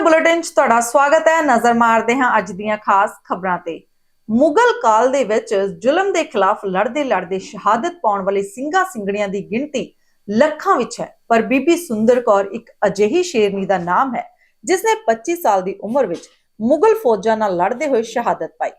Bulletin 'ਚ ਤੁਹਾਡਾ ਸਵਾਗਤ ਹੈ। ਨਜ਼ਰ ਮਾਰਦੇ ਹਾਂ ਅੱਜ ਦੀਆਂ ਖਾਸ ਖਬਰਾਂ ਤੇ। ਮੁਗਲ ਕਾਲ ਦੇ ਵਿੱਚ ਜ਼ੁਲਮ ਦੇ ਖਿਲਾਫ ਲੜਦੇ ਲੜਦੇ ਸ਼ਹਾਦਤ ਪਾਉਣ ਵਾਲੇ ਸਿੰਘਾਂ ਸਿੰਘਣੀਆਂ ਦੀ ਗਿਣਤੀ ਲੱਖਾਂ ਵਿੱਚ ਹੈ। ਪਰ ਬੀਬੀ ਸੁੰਦਰ ਕੌਰ ਇੱਕ ਅਜਿਹੀ ਸ਼ੇਰਨੀ ਦਾ ਨਾਮ ਹੈ ਜਿਸ ਨੇ 25 ਸਾਲ ਦੀ ਉਮਰ ਵਿੱਚ ਮੁਗਲ ਫੌਜਾਂ ਨਾਲ ਲੜਦੇ ਹੋਏ ਸ਼ਹਾਦਤ ਪਾਈ।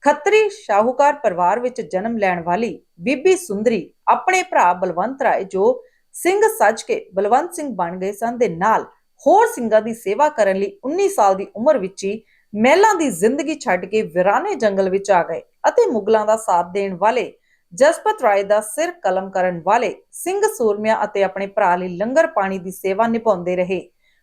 ਖੱਤਰੀ ਸ਼ਾਹੂਕਾਰ ਪਰਿਵਾਰ ਵਿੱਚ ਜਨਮ ਲੈਣ ਵਾਲੀ ਬੀਬੀ ਸੁੰਦਰੀ ਆਪਣੇ ਭਰਾ ਬਲਵੰਤ ਰਾਏ ਜੋ ਸਿੰਘ ਸੱਜ ਕੇ ਬਲਵੰਤ ਸਿੰਘ ਬਣ ਗਏ ਸਨ ਦੇ ਨਾਲ ਹੋਰ ਸਿੰਘਾਂ ਦੀ ਸੇਵਾ ਕਰਨ ਲਈ 19 ਸਾਲ ਦੀ ਉਮਰ ਵਿੱਚ ਹੀ ਮਹਿਲਾਂ ਦੀ ਜ਼ਿੰਦਗੀ ਛੱਡ ਕੇ ਵਿਰਾਨੇ ਜੰਗਲ ਵਿੱਚ ਆ ਗਏ ਅਤੇ ਮੁਗਲਾਂ ਦਾ ਸਾਥ ਦੇਣ ਵਾਲੇ ਜਸਪਤ ਰਾਏ ਦਾ ਸਿਰ ਕਲਮ ਕਰਨ ਵਾਲੇ ਸਿੰਘ ਸੂਰਮਿਆਂ ਅਤੇ ਆਪਣੇ ਭਰਾ ਲਈ ਲੰਗਰ ਪਾਣੀ ਦੀ ਸੇਵਾ ਨਿਭਾਉਂਦੇ ਰਹੇ।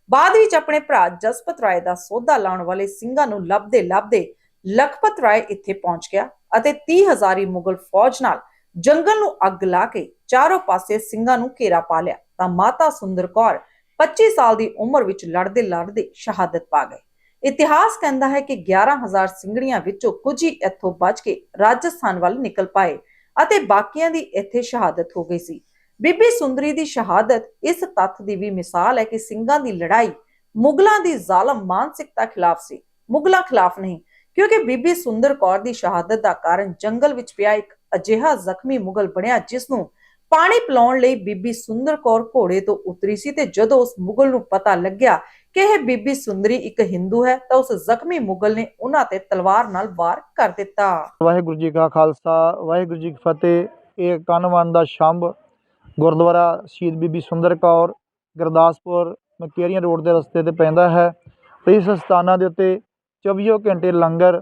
ਬਾਅਦ ਵਿੱਚ ਆਪਣੇ ਭਰਾ ਜਸਪਤ ਰਾਏ ਦਾ ਸੋਧਾ ਲਾਉਣ ਵਾਲੇ ਸਿੰਘਾਂ ਨੂੰ ਲੱਭਦੇ ਲੱਭਦੇ ਲਖਪਤ ਰਾਏ ਇੱਥੇ ਪਹੁੰਚ ਗਿਆ ਅਤੇ 30 ਹਜ਼ਾਰੀ ਮੁਗਲ ਫੌਜ ਨਾਲ ਜੰਗਲ ਨੂੰ ਅੱਗ ਲਾ ਕੇ ਚਾਰੋਂ ਪਾਸੇ ਸਿੰਘਾਂ ਨੂੰ ਘੇਰਾ ਪਾ ਲਿਆ। ਤਾਂ ਮਾਤਾ ਸੁੰਦਰ ਕੌਰ 25 ਸਾਲ ਦੀ ਉਮਰ ਵਿੱਚ ਲੜਦੇ ਲੜਦੇ ਸ਼ਹਾਦਤ ਪਾ ਗਏ। ਇਤਿਹਾਸ ਕਹਿੰਦਾ ਹੈ ਕਿ 11000 ਸਿੰਘੜੀਆਂ ਵਿੱਚੋਂ ਕੁਝ ਹੀ ਇੱਥੋਂ ਬਚ ਕੇ ਰਾਜਸਥਾਨ ਵੱਲ ਨਿਕਲ ਪਾਏ ਅਤੇ ਬਾਕੀਆਂ ਦੀ ਇੱਥੇ ਸ਼ਹਾਦਤ ਹੋ ਗਈ ਸੀ। ਬੀਬੀ ਸੁੰਦਰੀ ਦੀ ਸ਼ਹਾਦਤ ਇਸ ਤੱਥ ਦੀ ਵੀ ਮਿਸਾਲ ਹੈ ਕਿ ਸਿੰਘਾਂ ਦੀ ਲੜਾਈ ਮੁਗਲਾਂ ਦੀ ਜ਼ਾਲਮ ਮਾਨਸਿਕਤਾ ਖਿਲਾਫ ਸੀ। ਮੁਗਲਾਂ ਖਿਲਾਫ ਨਹੀਂ, ਕਿਉਂਕਿ ਬੀਬੀ ਸੁੰਦਰ ਕੌਰ ਦੀ ਸ਼ਹਾਦਤ ਦਾ ਕਾਰਨ ਜੰਗਲ ਵਿੱਚ ਪਿਆ ਇੱਕ ਅਜਿਹਾ ਜ਼ਖਮੀ ਮੁਗਲ ਬਣਿਆ ਜਿਸ ਨੂੰ ਪਾਣੀ ਪਿਲਾਉਣ ਲਈ ਬੀਬੀ ਸੁੰਦਰ ਕੌਰ ਘੋੜੇ ਤੋਂ ਉਤਰੀ ਸੀ ਤੇ ਜਦੋਂ ਉਸ ਮੁਗਲ ਨੂੰ ਪਤਾ ਲੱਗਿਆ ਕਿ ਇਹ ਬੀਬੀ ਸੁੰਦਰੀ ਇੱਕ ਹਿੰਦੂ ਹੈ ਤਾਂ ਉਸ ਜ਼ਖਮੀ ਮੁਗਲ ਨੇ ਉਹਨਾਂ ਤੇ ਤਲਵਾਰ ਨਾਲ ਵਾਰ ਕਰ ਦਿੱਤਾ। ਵਾਹਿਗੁਰੂ ਜੀ ਕਾ ਖਾਲਸਾ, ਵਾਹਿਗੁਰੂ ਜੀ ਕੀ ਫਤਿਹ। ਇਹ ਕਨਵਨ ਦਾ ਸ਼ੰਭ ਗੁਰਦੁਆਰਾ ਸ਼ਹੀਦ ਬੀਬੀ ਸੁੰਦਰ ਕੌਰ ਗੁਰਦਾਸਪੁਰ ਮਕੇਰੀਆਂ ਰੋਡ ਦੇ ਰਸਤੇ ਤੇ ਪੈਂਦਾ ਹੈ। ਇਸ ਸਥਾਨਾਂ ਦੇ ਉੱਤੇ 24 ਘੰਟੇ ਲੰਗਰ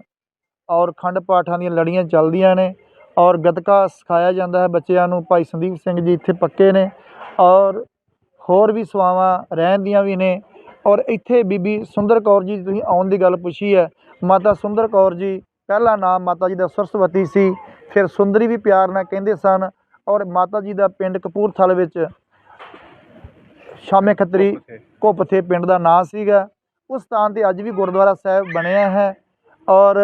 ਔਰ ਖੰਡ ਪਾਠਾਂ ਦੀਆਂ ਲੜੀਆਂ ਚੱਲਦੀਆਂ ਨੇ। ਔਰ ਗੱਤਕਾ ਸਿਖਾਇਆ ਜਾਂਦਾ ਹੈ ਬੱਚਿਆਂ ਨੂੰ। ਭਾਈ ਸੰਦੀਪ ਸਿੰਘ ਜੀ ਇੱਥੇ ਪੱਕੇ ਨੇ ਔਰ ਹੋਰ ਵੀ ਸਵਾਵਾਂ ਰਹਿਣ ਦੀਆਂ ਵੀ ਨੇ। ਔਰ ਇੱਥੇ ਬੀਬੀ ਸੁੰਦਰ ਕੌਰ ਜੀ, ਤੁਸੀਂ ਆਉਣ ਦੀ ਗੱਲ ਪੁੱਛੀ ਹੈ। ਮਾਤਾ ਸੁੰਦਰ ਕੌਰ ਜੀ, ਪਹਿਲਾ ਨਾਮ ਮਾਤਾ ਜੀ ਦਾ ਸਰਸਵਤੀ ਸੀ। ਫਿਰ ਸੁੰਦਰੀ ਵੀ ਪਿਆਰ ਨਾਲ ਕਹਿੰਦੇ ਸਨ। ਔਰ ਮਾਤਾ ਜੀ ਦਾ ਪਿੰਡ ਕਪੂਰਥਲ ਵਿੱਚ ਸ਼ਾਮੇ ਖੱਤਰੀ ਘੁੱਪਥੇ ਪਿੰਡ ਦਾ ਨਾਂ ਸੀਗਾ। ਉਸ ਸਥਾਨ ਤੇ ਅੱਜ ਵੀ ਗੁਰਦੁਆਰਾ ਸਾਹਿਬ ਬਣਿਆ ਹੈ। ਔਰ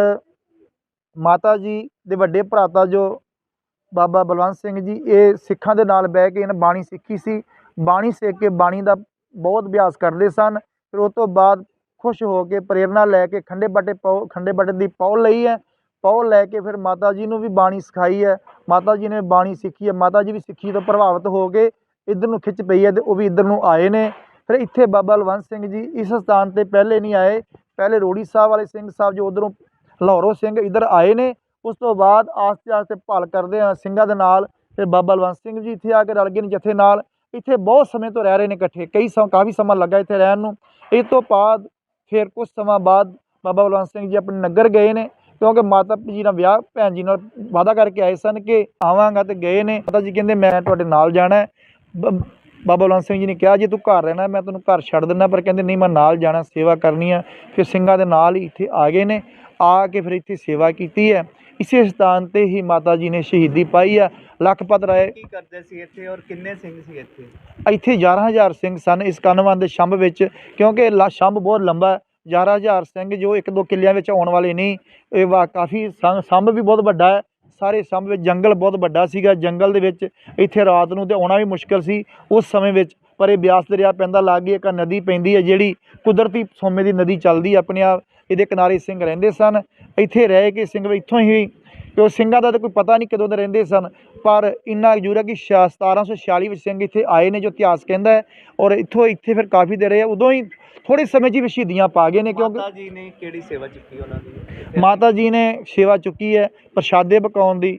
ਮਾਤਾ ਜੀ ਦੇ ਵੱਡੇ ਭਰਾਤਾ ਜੋ ਬਾਬਾ ਬਲਵੰਤ ਸਿੰਘ ਜੀ, ਇਹ ਸਿੱਖਾਂ ਦੇ ਨਾਲ ਬਹਿ ਕੇ ਇਹਨਾਂ ਬਾਣੀ ਸਿੱਖੀ ਸੀ। ਬਾਣੀ ਸਿੱਖ ਕੇ ਬਾਣੀ ਦਾ ਬਹੁਤ ਅਭਿਆਸ ਕਰਦੇ ਸਨ। ਫਿਰ ਉਸ ਤੋਂ ਬਾਅਦ ਖੁਸ਼ ਹੋ ਕੇ ਪ੍ਰੇਰਣਾ ਲੈ ਕੇ ਖੰਡੇ ਬਾਟੇ ਪੌ ਖੰਡੇ ਬਾਟੇ ਦੀ ਪੌ ਲਈ ਹੈ। ਪੌ ਲੈ ਕੇ ਫਿਰ ਮਾਤਾ ਜੀ ਨੂੰ ਵੀ ਬਾਣੀ ਸਿਖਾਈ ਹੈ। ਮਾਤਾ ਜੀ ਨੇ ਬਾਣੀ ਸਿੱਖੀ ਹੈ। ਮਾਤਾ ਜੀ ਵੀ ਸਿੱਖੀ ਤੋਂ ਪ੍ਰਭਾਵਿਤ ਹੋ ਕੇ ਇੱਧਰ ਨੂੰ ਖਿੱਚ ਪਈ ਹੈ ਤੇ ਉਹ ਵੀ ਇੱਧਰ ਨੂੰ ਆਏ ਨੇ। ਫਿਰ ਇੱਥੇ ਬਾਬਾ ਬਲਵੰਤ ਸਿੰਘ ਜੀ ਇਸ ਸਥਾਨ ਤੇ ਪਹਿਲੇ ਨਹੀਂ ਆਏ। ਪਹਿਲੇ ਰੋੜੀ ਸਾਹਿਬ ਵਾਲੇ ਸਿੰਘ ਸਾਹਿਬ ਜੋ ਉਧਰੋਂ ਲਾਹੌਰੋਂ ਸਿੰਘ ਇੱਧਰ ਆਏ ਨੇ। ਉਸ ਤੋਂ ਬਾਅਦ ਆਸਤੇ ਆਸਤੇ ਭਾਲ ਕਰਦੇ ਆ ਸਿੰਘਾਂ ਦੇ ਨਾਲ। ਫਿਰ ਬਾਬਾ ਬਲਵੰਤ ਸਿੰਘ ਜੀ ਇੱਥੇ ਆ ਕੇ ਰਲ ਗਏ ਨੇ ਜਥੇ ਨਾਲ। ਇੱਥੇ ਬਹੁਤ ਸਮੇਂ ਤੋਂ ਰਹਿ ਰਹੇ ਨੇ ਇਕੱਠੇ। ਕਈ ਸਮ, ਕਾਫੀ ਸਮਾਂ ਲੱਗਾ ਇੱਥੇ ਰਹਿਣ ਨੂੰ। ਇਸ ਤੋਂ ਬਾਅਦ ਫਿਰ ਕੁਝ ਸਮਾਂ ਬਾਅਦ ਬਾਬਾ ਬਲਵੰਤ ਸਿੰਘ ਜੀ ਆਪਣੇ ਨਗਰ ਗਏ ਨੇ। ਕਿਉਂਕਿ ਮਾਤਾ ਜੀ ਨਾਲ ਵਿਆਹ, ਭੈਣ ਜੀ ਨਾਲ ਵਾਅਦਾ ਕਰਕੇ ਆਏ ਸਨ ਕਿ ਆਵਾਂਗਾ ਤੇ ਗਏ ਨੇ। ਮਾਤਾ ਜੀ ਕਹਿੰਦੇ, ਮੈਂ ਤੁਹਾਡੇ ਨਾਲ ਜਾਣਾ ਬ- ਬਾਬਾ ਬਲਵੰਤ ਸਿੰਘ ਜੀ ਨੇ ਕਿਹਾ ਜੇ ਤੂੰ ਘਰ ਰਹਿਣਾ ਮੈਂ ਤੈਨੂੰ ਘਰ ਛੱਡ ਦਿੰਦਾ ਪਰ ਕਹਿੰਦੇ ਨਹੀਂ ਮੈਂ ਨਾਲ ਜਾਣਾ ਸੇਵਾ ਕਰਨੀ ਆ। ਫਿਰ ਸਿੰਘਾਂ ਦੇ ਨਾਲ ਹੀ ਇੱਥੇ ਆ ਗਏ ਨੇ। ਆ ਕੇ ਫਿਰ ਇੱਥੇ ਸੇਵਾ ਕੀਤੀ ਹੈ। ਇਸੇ ਸਥਾਨ ਤੇ ਹੀ ਮਾਤਾ ਜੀ ਨੇ ਸ਼ਹੀਦੀ ਪਾਈ ਆ। ਲਖਪਤ ਰਾਏ ਕੀ ਕਰਦੇ ਸੀ ਇੱਥੇ ਔਰ ਕਿੰਨੇ ਸਿੰਘ ਸੀ ਇੱਥੇ? ਇੱਥੇ 11000 ਸਿੰਘ ਸਨ ਇਸ ਕਨਵਨ ਦੇ ਛੰਭ ਵਿੱਚ ਕਿਉਂਕਿ ਲਾ ਛੰਭ ਬਹੁਤ ਲੰਬਾ ਹੈ। 11000 ਸਿੰਘ ਜੋ ਇੱਕ ਦੋ ਕਿੱਲਿਆਂ ਵਿੱਚ ਆਉਣ ਵਾਲੇ ਨਹੀਂ ਇਹ ਵਾ ਕਾਫੀ ਛੰਭ ਵੀ ਬਹੁਤ ਵੱਡਾ ਹੈ। ਸਾਰੇ ਛੰਭ ਵਿੱਚ ਜੰਗਲ ਬਹੁਤ ਵੱਡਾ ਸੀਗਾ, ਜੰਗਲ ਦੇ ਵਿੱਚ ਇੱਥੇ ਰਾਤ ਨੂੰ ਤੇ ਆਉਣਾ ਵੀ ਮੁਸ਼ਕਲ ਸੀ। ਉਸ ਸਮੇਂ ਵਿੱਚ ਪਰ ਇਹ ਬਿਆਸ ਦਰਿਆ ਪੈਂਦਾ, ਲਾਗੇ ਇੱਕ ਨਦੀ ਪੈਂਦੀ ਹੈ, ਜਿਹੜੀ ਕੁਦਰਤੀ ਸੋਮੇ ਦੀ ਨਦੀ ਚੱਲਦੀ ਆਪਣੇ ਆਪ ਇਹਦੇ ਕਿਨਾਰੇ ਸਿੰਘ ਰਹਿੰਦੇ ਸਨ। ਇੱਥੇ ਰਹਿ ਕੇ ਸਿੰਘ ਇੱਥੋਂ ਹੀ ਤੇ ਉਹ ਸਿੰਘਾਂ ਦਾ ਤਾਂ ਕੋਈ ਪਤਾ ਨਹੀਂ ਕਦੋਂ ਦੇ ਰਹਿੰਦੇ ਸਨ ਪਰ ਇੰਨਾ ਜ਼ਰੂਰ ਹੈ ਕਿ ਛਿਆ- 1746 ਵਿੱਚ ਸਿੰਘ ਇੱਥੇ ਆਏ ਨੇ ਜੋ ਇਤਿਹਾਸ ਕਹਿੰਦਾ ਹੈ ਔਰ ਇੱਥੋਂ ਇੱਥੇ ਫਿਰ ਕਾਫੀ ਦੇਰ ਰਹੇ ਆ। ਉਦੋਂ ਹੀ ਥੋੜੇ ਸਮੇਂ 'ਚ ਹੀ ਸ਼ਹੀਦੀਆਂ ਪਾ ਗਏ ਨੇ ਕਿਉਂਕਿ ਮਾਤਾ ਜੀ ਨੇ ਕਿਹੜੀ ਸੇਵਾ ਚੁੱਕੀ ਉਹਨਾਂ ਦੀ? ਮਾਤਾ ਜੀ ਨੇ ਸੇਵਾ ਚੁੱਕੀ ਹੈ ਪ੍ਰਸ਼ਾਦੇ ਪਕਾਉਣ ਦੀ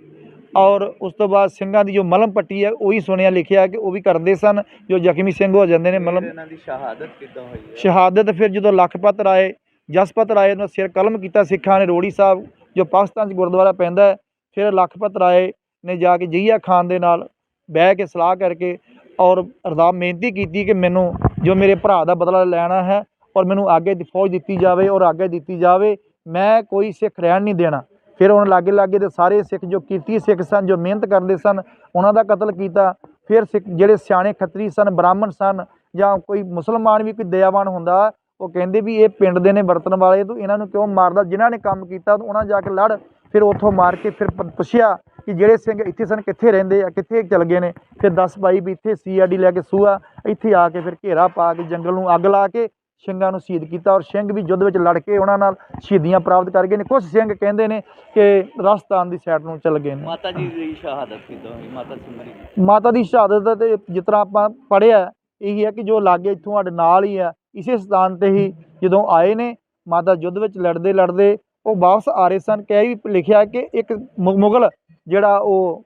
ਔਰ ਉਸ ਤੋਂ ਬਾਅਦ ਸਿੰਘਾਂ ਦੀ ਜੋ ਮਲਮ ਪੱਟੀ ਹੈ ਉਹੀ ਸੁਣਿਆ ਲਿਖਿਆ ਕਿ ਉਹ ਵੀ ਕਰਦੇ ਸਨ ਜੋ ਜ਼ਖਮੀ ਸਿੰਘ ਹੋ ਜਾਂਦੇ ਨੇ ਮਲਮ ਇਹਨਾਂ ਦੀ ਸ਼ਹਾਦਤ ਕਿੱਦਾਂ ਹੋਈ ਹੈ ਸ਼ਹਾਦਤ ਫਿਰ ਜਦੋਂ ਲਖਪਤ ਰਾਏ ਜਸਪਤ ਰਾਏ ਨੂੰ ਸਿਰ ਕਲਮ ਕੀਤਾ ਸਿੱਖਾਂ ਨੇ ਰੋੜੀ ਸਾਹਿਬ ਜੋ ਪਾਕਿਸਤਾਨ 'ਚ ਗੁਰਦੁਆਰਾ ਪੈਂਦਾ ਫਿਰ ਲਖਪਤ ਰਾਏ ਨੇ ਜਾ ਕੇ ਜਹੀਆ ਖਾਨ ਦੇ ਨਾਲ ਬਹਿ ਕੇ ਸਲਾਹ ਕਰਕੇ ਔਰ ਅਰਦਾਸ ਬੇਨਤੀ ਕੀਤੀ ਕਿ ਮੈਨੂੰ ਜੋ ਮੇਰੇ ਭਰਾ ਦਾ ਬਦਲਾ ਲੈਣਾ ਹੈ ਔਰ ਮੈਨੂੰ ਆਗੇ ਦੀ ਫੌਜ ਦਿੱਤੀ ਜਾਵੇ ਔਰ ਅੱਗੇ ਦਿੱਤੀ ਜਾਵੇ, ਮੈਂ ਕੋਈ ਸਿੱਖ ਰਹਿਣ ਨਹੀਂ ਦੇਣਾ। ਫਿਰ ਉਹਨਾਂ ਲਾਗੇ ਲਾਗੇ ਦੇ ਸਾਰੇ ਸਿੱਖ ਜੋ ਕੀਰਤੀ ਸਿੱਖ ਸਨ, ਜੋ ਮਿਹਨਤ ਕਰਦੇ ਸਨ, ਉਹਨਾਂ ਦਾ ਕਤਲ ਕੀਤਾ। ਫਿਰ ਸਿੱਖ ਜਿਹੜੇ ਸਿਆਣੇ ਖੱਤਰੀ ਸਨ, ਬ੍ਰਾਹਮਣ ਸਨ ਜਾਂ ਕੋਈ ਮੁਸਲਮਾਨ ਵੀ ਕੋਈ ਦਇਆਵਾਨ ਹੁੰਦਾ ਉਹ ਕਹਿੰਦੇ ਵੀ ਇਹ ਪਿੰਡ ਦੇ ਨੇ ਵਰਤਣ ਵਾਲੇ ਤੂੰ ਇਹਨਾਂ ਨੂੰ ਕਿਉਂ ਮਾਰਦਾ? ਜਿਨ੍ਹਾਂ ਨੇ ਕੰਮ ਕੀਤਾ ਤੂੰ ਉਹਨਾਂ ਜਾ ਕੇ ਲੜ। ਫਿਰ ਉੱਥੋਂ ਮਾਰ ਕੇ ਫਿਰ ਪੁੱਛਿਆ ਕਿ ਜਿਹੜੇ ਸਿੰਘ ਇੱਥੇ ਸਨ ਕਿੱਥੇ ਰਹਿੰਦੇ ਆ ਕਿੱਥੇ ਚਲ ਗਏ ਨੇ? ਫਿਰ 10 ਬਾਈ ਵੀ ਇੱਥੇ ਸੀਆਰਡੀ ਲੈ ਕੇ ਸੂਆ ਇੱਥੇ ਆ ਕੇ ਫਿਰ ਘੇਰਾ ਪਾ ਕੇ ਜੰਗਲ ਨੂੰ ਅੱਗ ਲਾ ਕੇ ਸਿੰਘਾਂ ਨੂੰ ਸ਼ਹੀਦ ਕੀਤਾ ਔਰ ਸਿੰਘ ਵੀ ਯੁੱਧ ਵਿੱਚ ਲੜ ਕੇ ਉਹਨਾਂ ਨਾਲ ਸ਼ਹੀਦੀਆਂ ਪ੍ਰਾਪਤ ਕਰ ਗਏ ਨੇ। ਕੁਝ ਸਿੰਘ ਕਹਿੰਦੇ ਨੇ ਕਿ ਰਾਜਸਥਾਨ ਦੀ ਸਾਈਡ ਨੂੰ ਚੱਲ ਗਏ ਨੇ। ਮਾਤਾ ਜੀ ਦੀ ਸ਼ਹਾਦਤ ਕਿੱਦਾਂ ਹੋਈ ਮਾਤਾ ਸੁੰਦਰੀ ਮਾਤਾ ਦੀ ਸ਼ਹਾਦਤ ਤੇ ਜਿਸ ਤਰ੍ਹਾਂ ਆਪਾਂ ਪੜ੍ਹਿਆ ਇਹੀ ਹੈ ਕਿ ਜੋ ਲਾਗੇ ਇੱਥੋਂ ਸਾਡੇ ਨਾਲ ਹੀ ਆ ਇਸੇ ਸਥਾਨ ਤੇ ਹੀ ਜਦੋਂ ਆਏ ਨੇ, ਮਾਤਾ ਯੁੱਧ ਵਿੱਚ ਲੜਦੇ ਲੜਦੇ ਉਹ ਵਾਪਸ ਆ ਰਹੇ ਸਨ। ਕਹਿ ਵੀ, ਲਿਖਿਆ ਕਿ ਇੱਕ ਮੁ- ਮੁਗਲ ਜਿਹੜਾ ਉਹ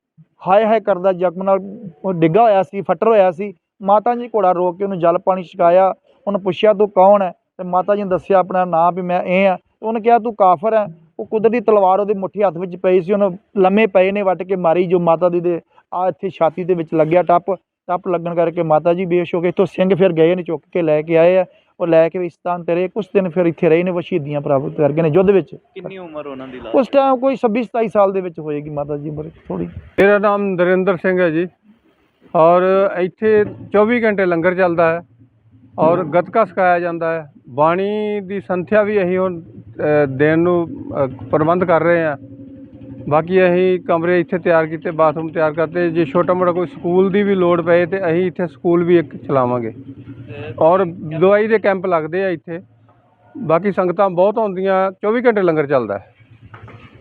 ਹਾਏ ਹਾਏ ਕਰਦਾ ਜ਼ਖਮ ਨਾਲ ਉਹ ਡਿੱਗਾ ਹੋਇਆ ਸੀ, ਫੱਟਰ ਹੋਇਆ ਸੀ। ਮਾਤਾ ਜੀ ਘੋੜਾ ਰੋਕ ਕੇ ਉਹਨੂੰ ਜਲ ਪਾਣੀ ਛਕਾਇਆ। ਉਹਨੂੰ ਪੁੱਛਿਆ, ਤੂੰ ਕੌਣ ਹੈ? ਤੇ ਮਾਤਾ ਜੀ ਨੇ ਦੱਸਿਆ ਆਪਣਾ ਨਾਮ ਵੀ ਮੈਂ ਇਹ ਆ ਉਹਨੇ ਕਿਹਾ, ਤੂੰ ਕਾਫਰ ਹੈ। ਉਹ ਕੁਦਰਤੀ ਤਲਵਾਰ ਉਹਦੇ ਮੁੱਠੀ ਹੱਥ ਵਿੱਚ ਪਈ ਸੀ। ਉਹਨੂੰ ਲੰਮੇ ਪਏ ਨੇ ਵੱਟ ਕੇ ਮਾਰੀ, ਜੋ ਮਾਤਾ ਦੀ ਦੇ ਆ ਇੱਥੇ ਛਾਤੀ ਦੇ ਵਿੱਚ ਲੱਗਿਆ ਟੱਪ। ਟੱਪ ਲੱਗਣ ਕਰਕੇ ਮਾਤਾ ਜੀ ਬੇਹੋਸ਼ ਹੋ ਗਏ। ਇੱਥੋਂ ਸਿੰਘ ਫਿਰ ਗਏ ਨੇ ਚੁੱਕ ਕੇ ਲੈ ਕੇ ਆਏ ਆ ਉਹ ਲੈ ਕੇ ਵੀ ਇਸ ਸਥਾਨ ਤੇ ਰਹੇ। ਕੁਝ ਦਿਨ ਫਿਰ ਇੱਥੇ ਰਹੇ ਨੇ ਉਹ ਸ਼ਹੀਦੀਆਂ ਪ੍ਰਾਪਤ ਕਰ ਗਏ ਨੇ ਯੁੱਧ ਵਿੱਚ। ਕਿੰਨੀ ਉਮਰ ਉਹਨਾਂ ਦੀ ਲਾ ਉਸ ਟਾਈਮ ਕੋਈ 26 27 ਸਾਲ ਦੇ ਵਿੱਚ ਹੋਏਗੀ ਮਾਤਾ ਜੀ ਉਮਰ ਥੋੜੀ ਮੇਰਾ ਨਾਮ ਨਰਿੰਦਰ ਸਿੰਘ ਹੈ ਜੀ। ਔਰ ਇੱਥੇ 24 ਘੰਟੇ ਲੰਗਰ ਚੱਲਦਾ ਹੈ ਔਰ ਗੱਤਕਾ ਸਿਖਾਇਆ ਜਾਂਦਾ ਹੈ। ਬਾਣੀ ਦੀ ਸੰਥਿਆ ਵੀ ਅਸੀਂ ਹੁਣ ਦੇਣ ਨੂੰ ਪ੍ਰਬੰਧ ਕਰ ਰਹੇ ਹਾਂ। ਬਾਕੀ ਅਸੀਂ ਕਮਰੇ ਇੱਥੇ ਤਿਆਰ ਕੀਤੇ, ਬਾਥਰੂਮ ਤਿਆਰ ਕਰਤੇ। ਜੇ ਛੋਟਾ ਮੋਟਾ ਕੋਈ ਸਕੂਲ ਦੀ ਵੀ ਲੋੜ ਪਏ ਤੇ ਅਸੀਂ ਇੱਥੇ ਸਕੂਲ ਵੀ ਇੱਕ ਚਲਾਵਾਂਗੇ। ਔਰ ਦਵਾਈ ਦੇ ਕੈਂਪ ਲੱਗਦੇ ਆ ਇੱਥੇ। ਬਾਕੀ ਸੰਗਤਾਂ ਬਹੁਤ ਆਉਂਦੀਆਂ 24 ਘੰਟੇ ਲੰਗਰ ਚੱਲਦਾ ਹੈ।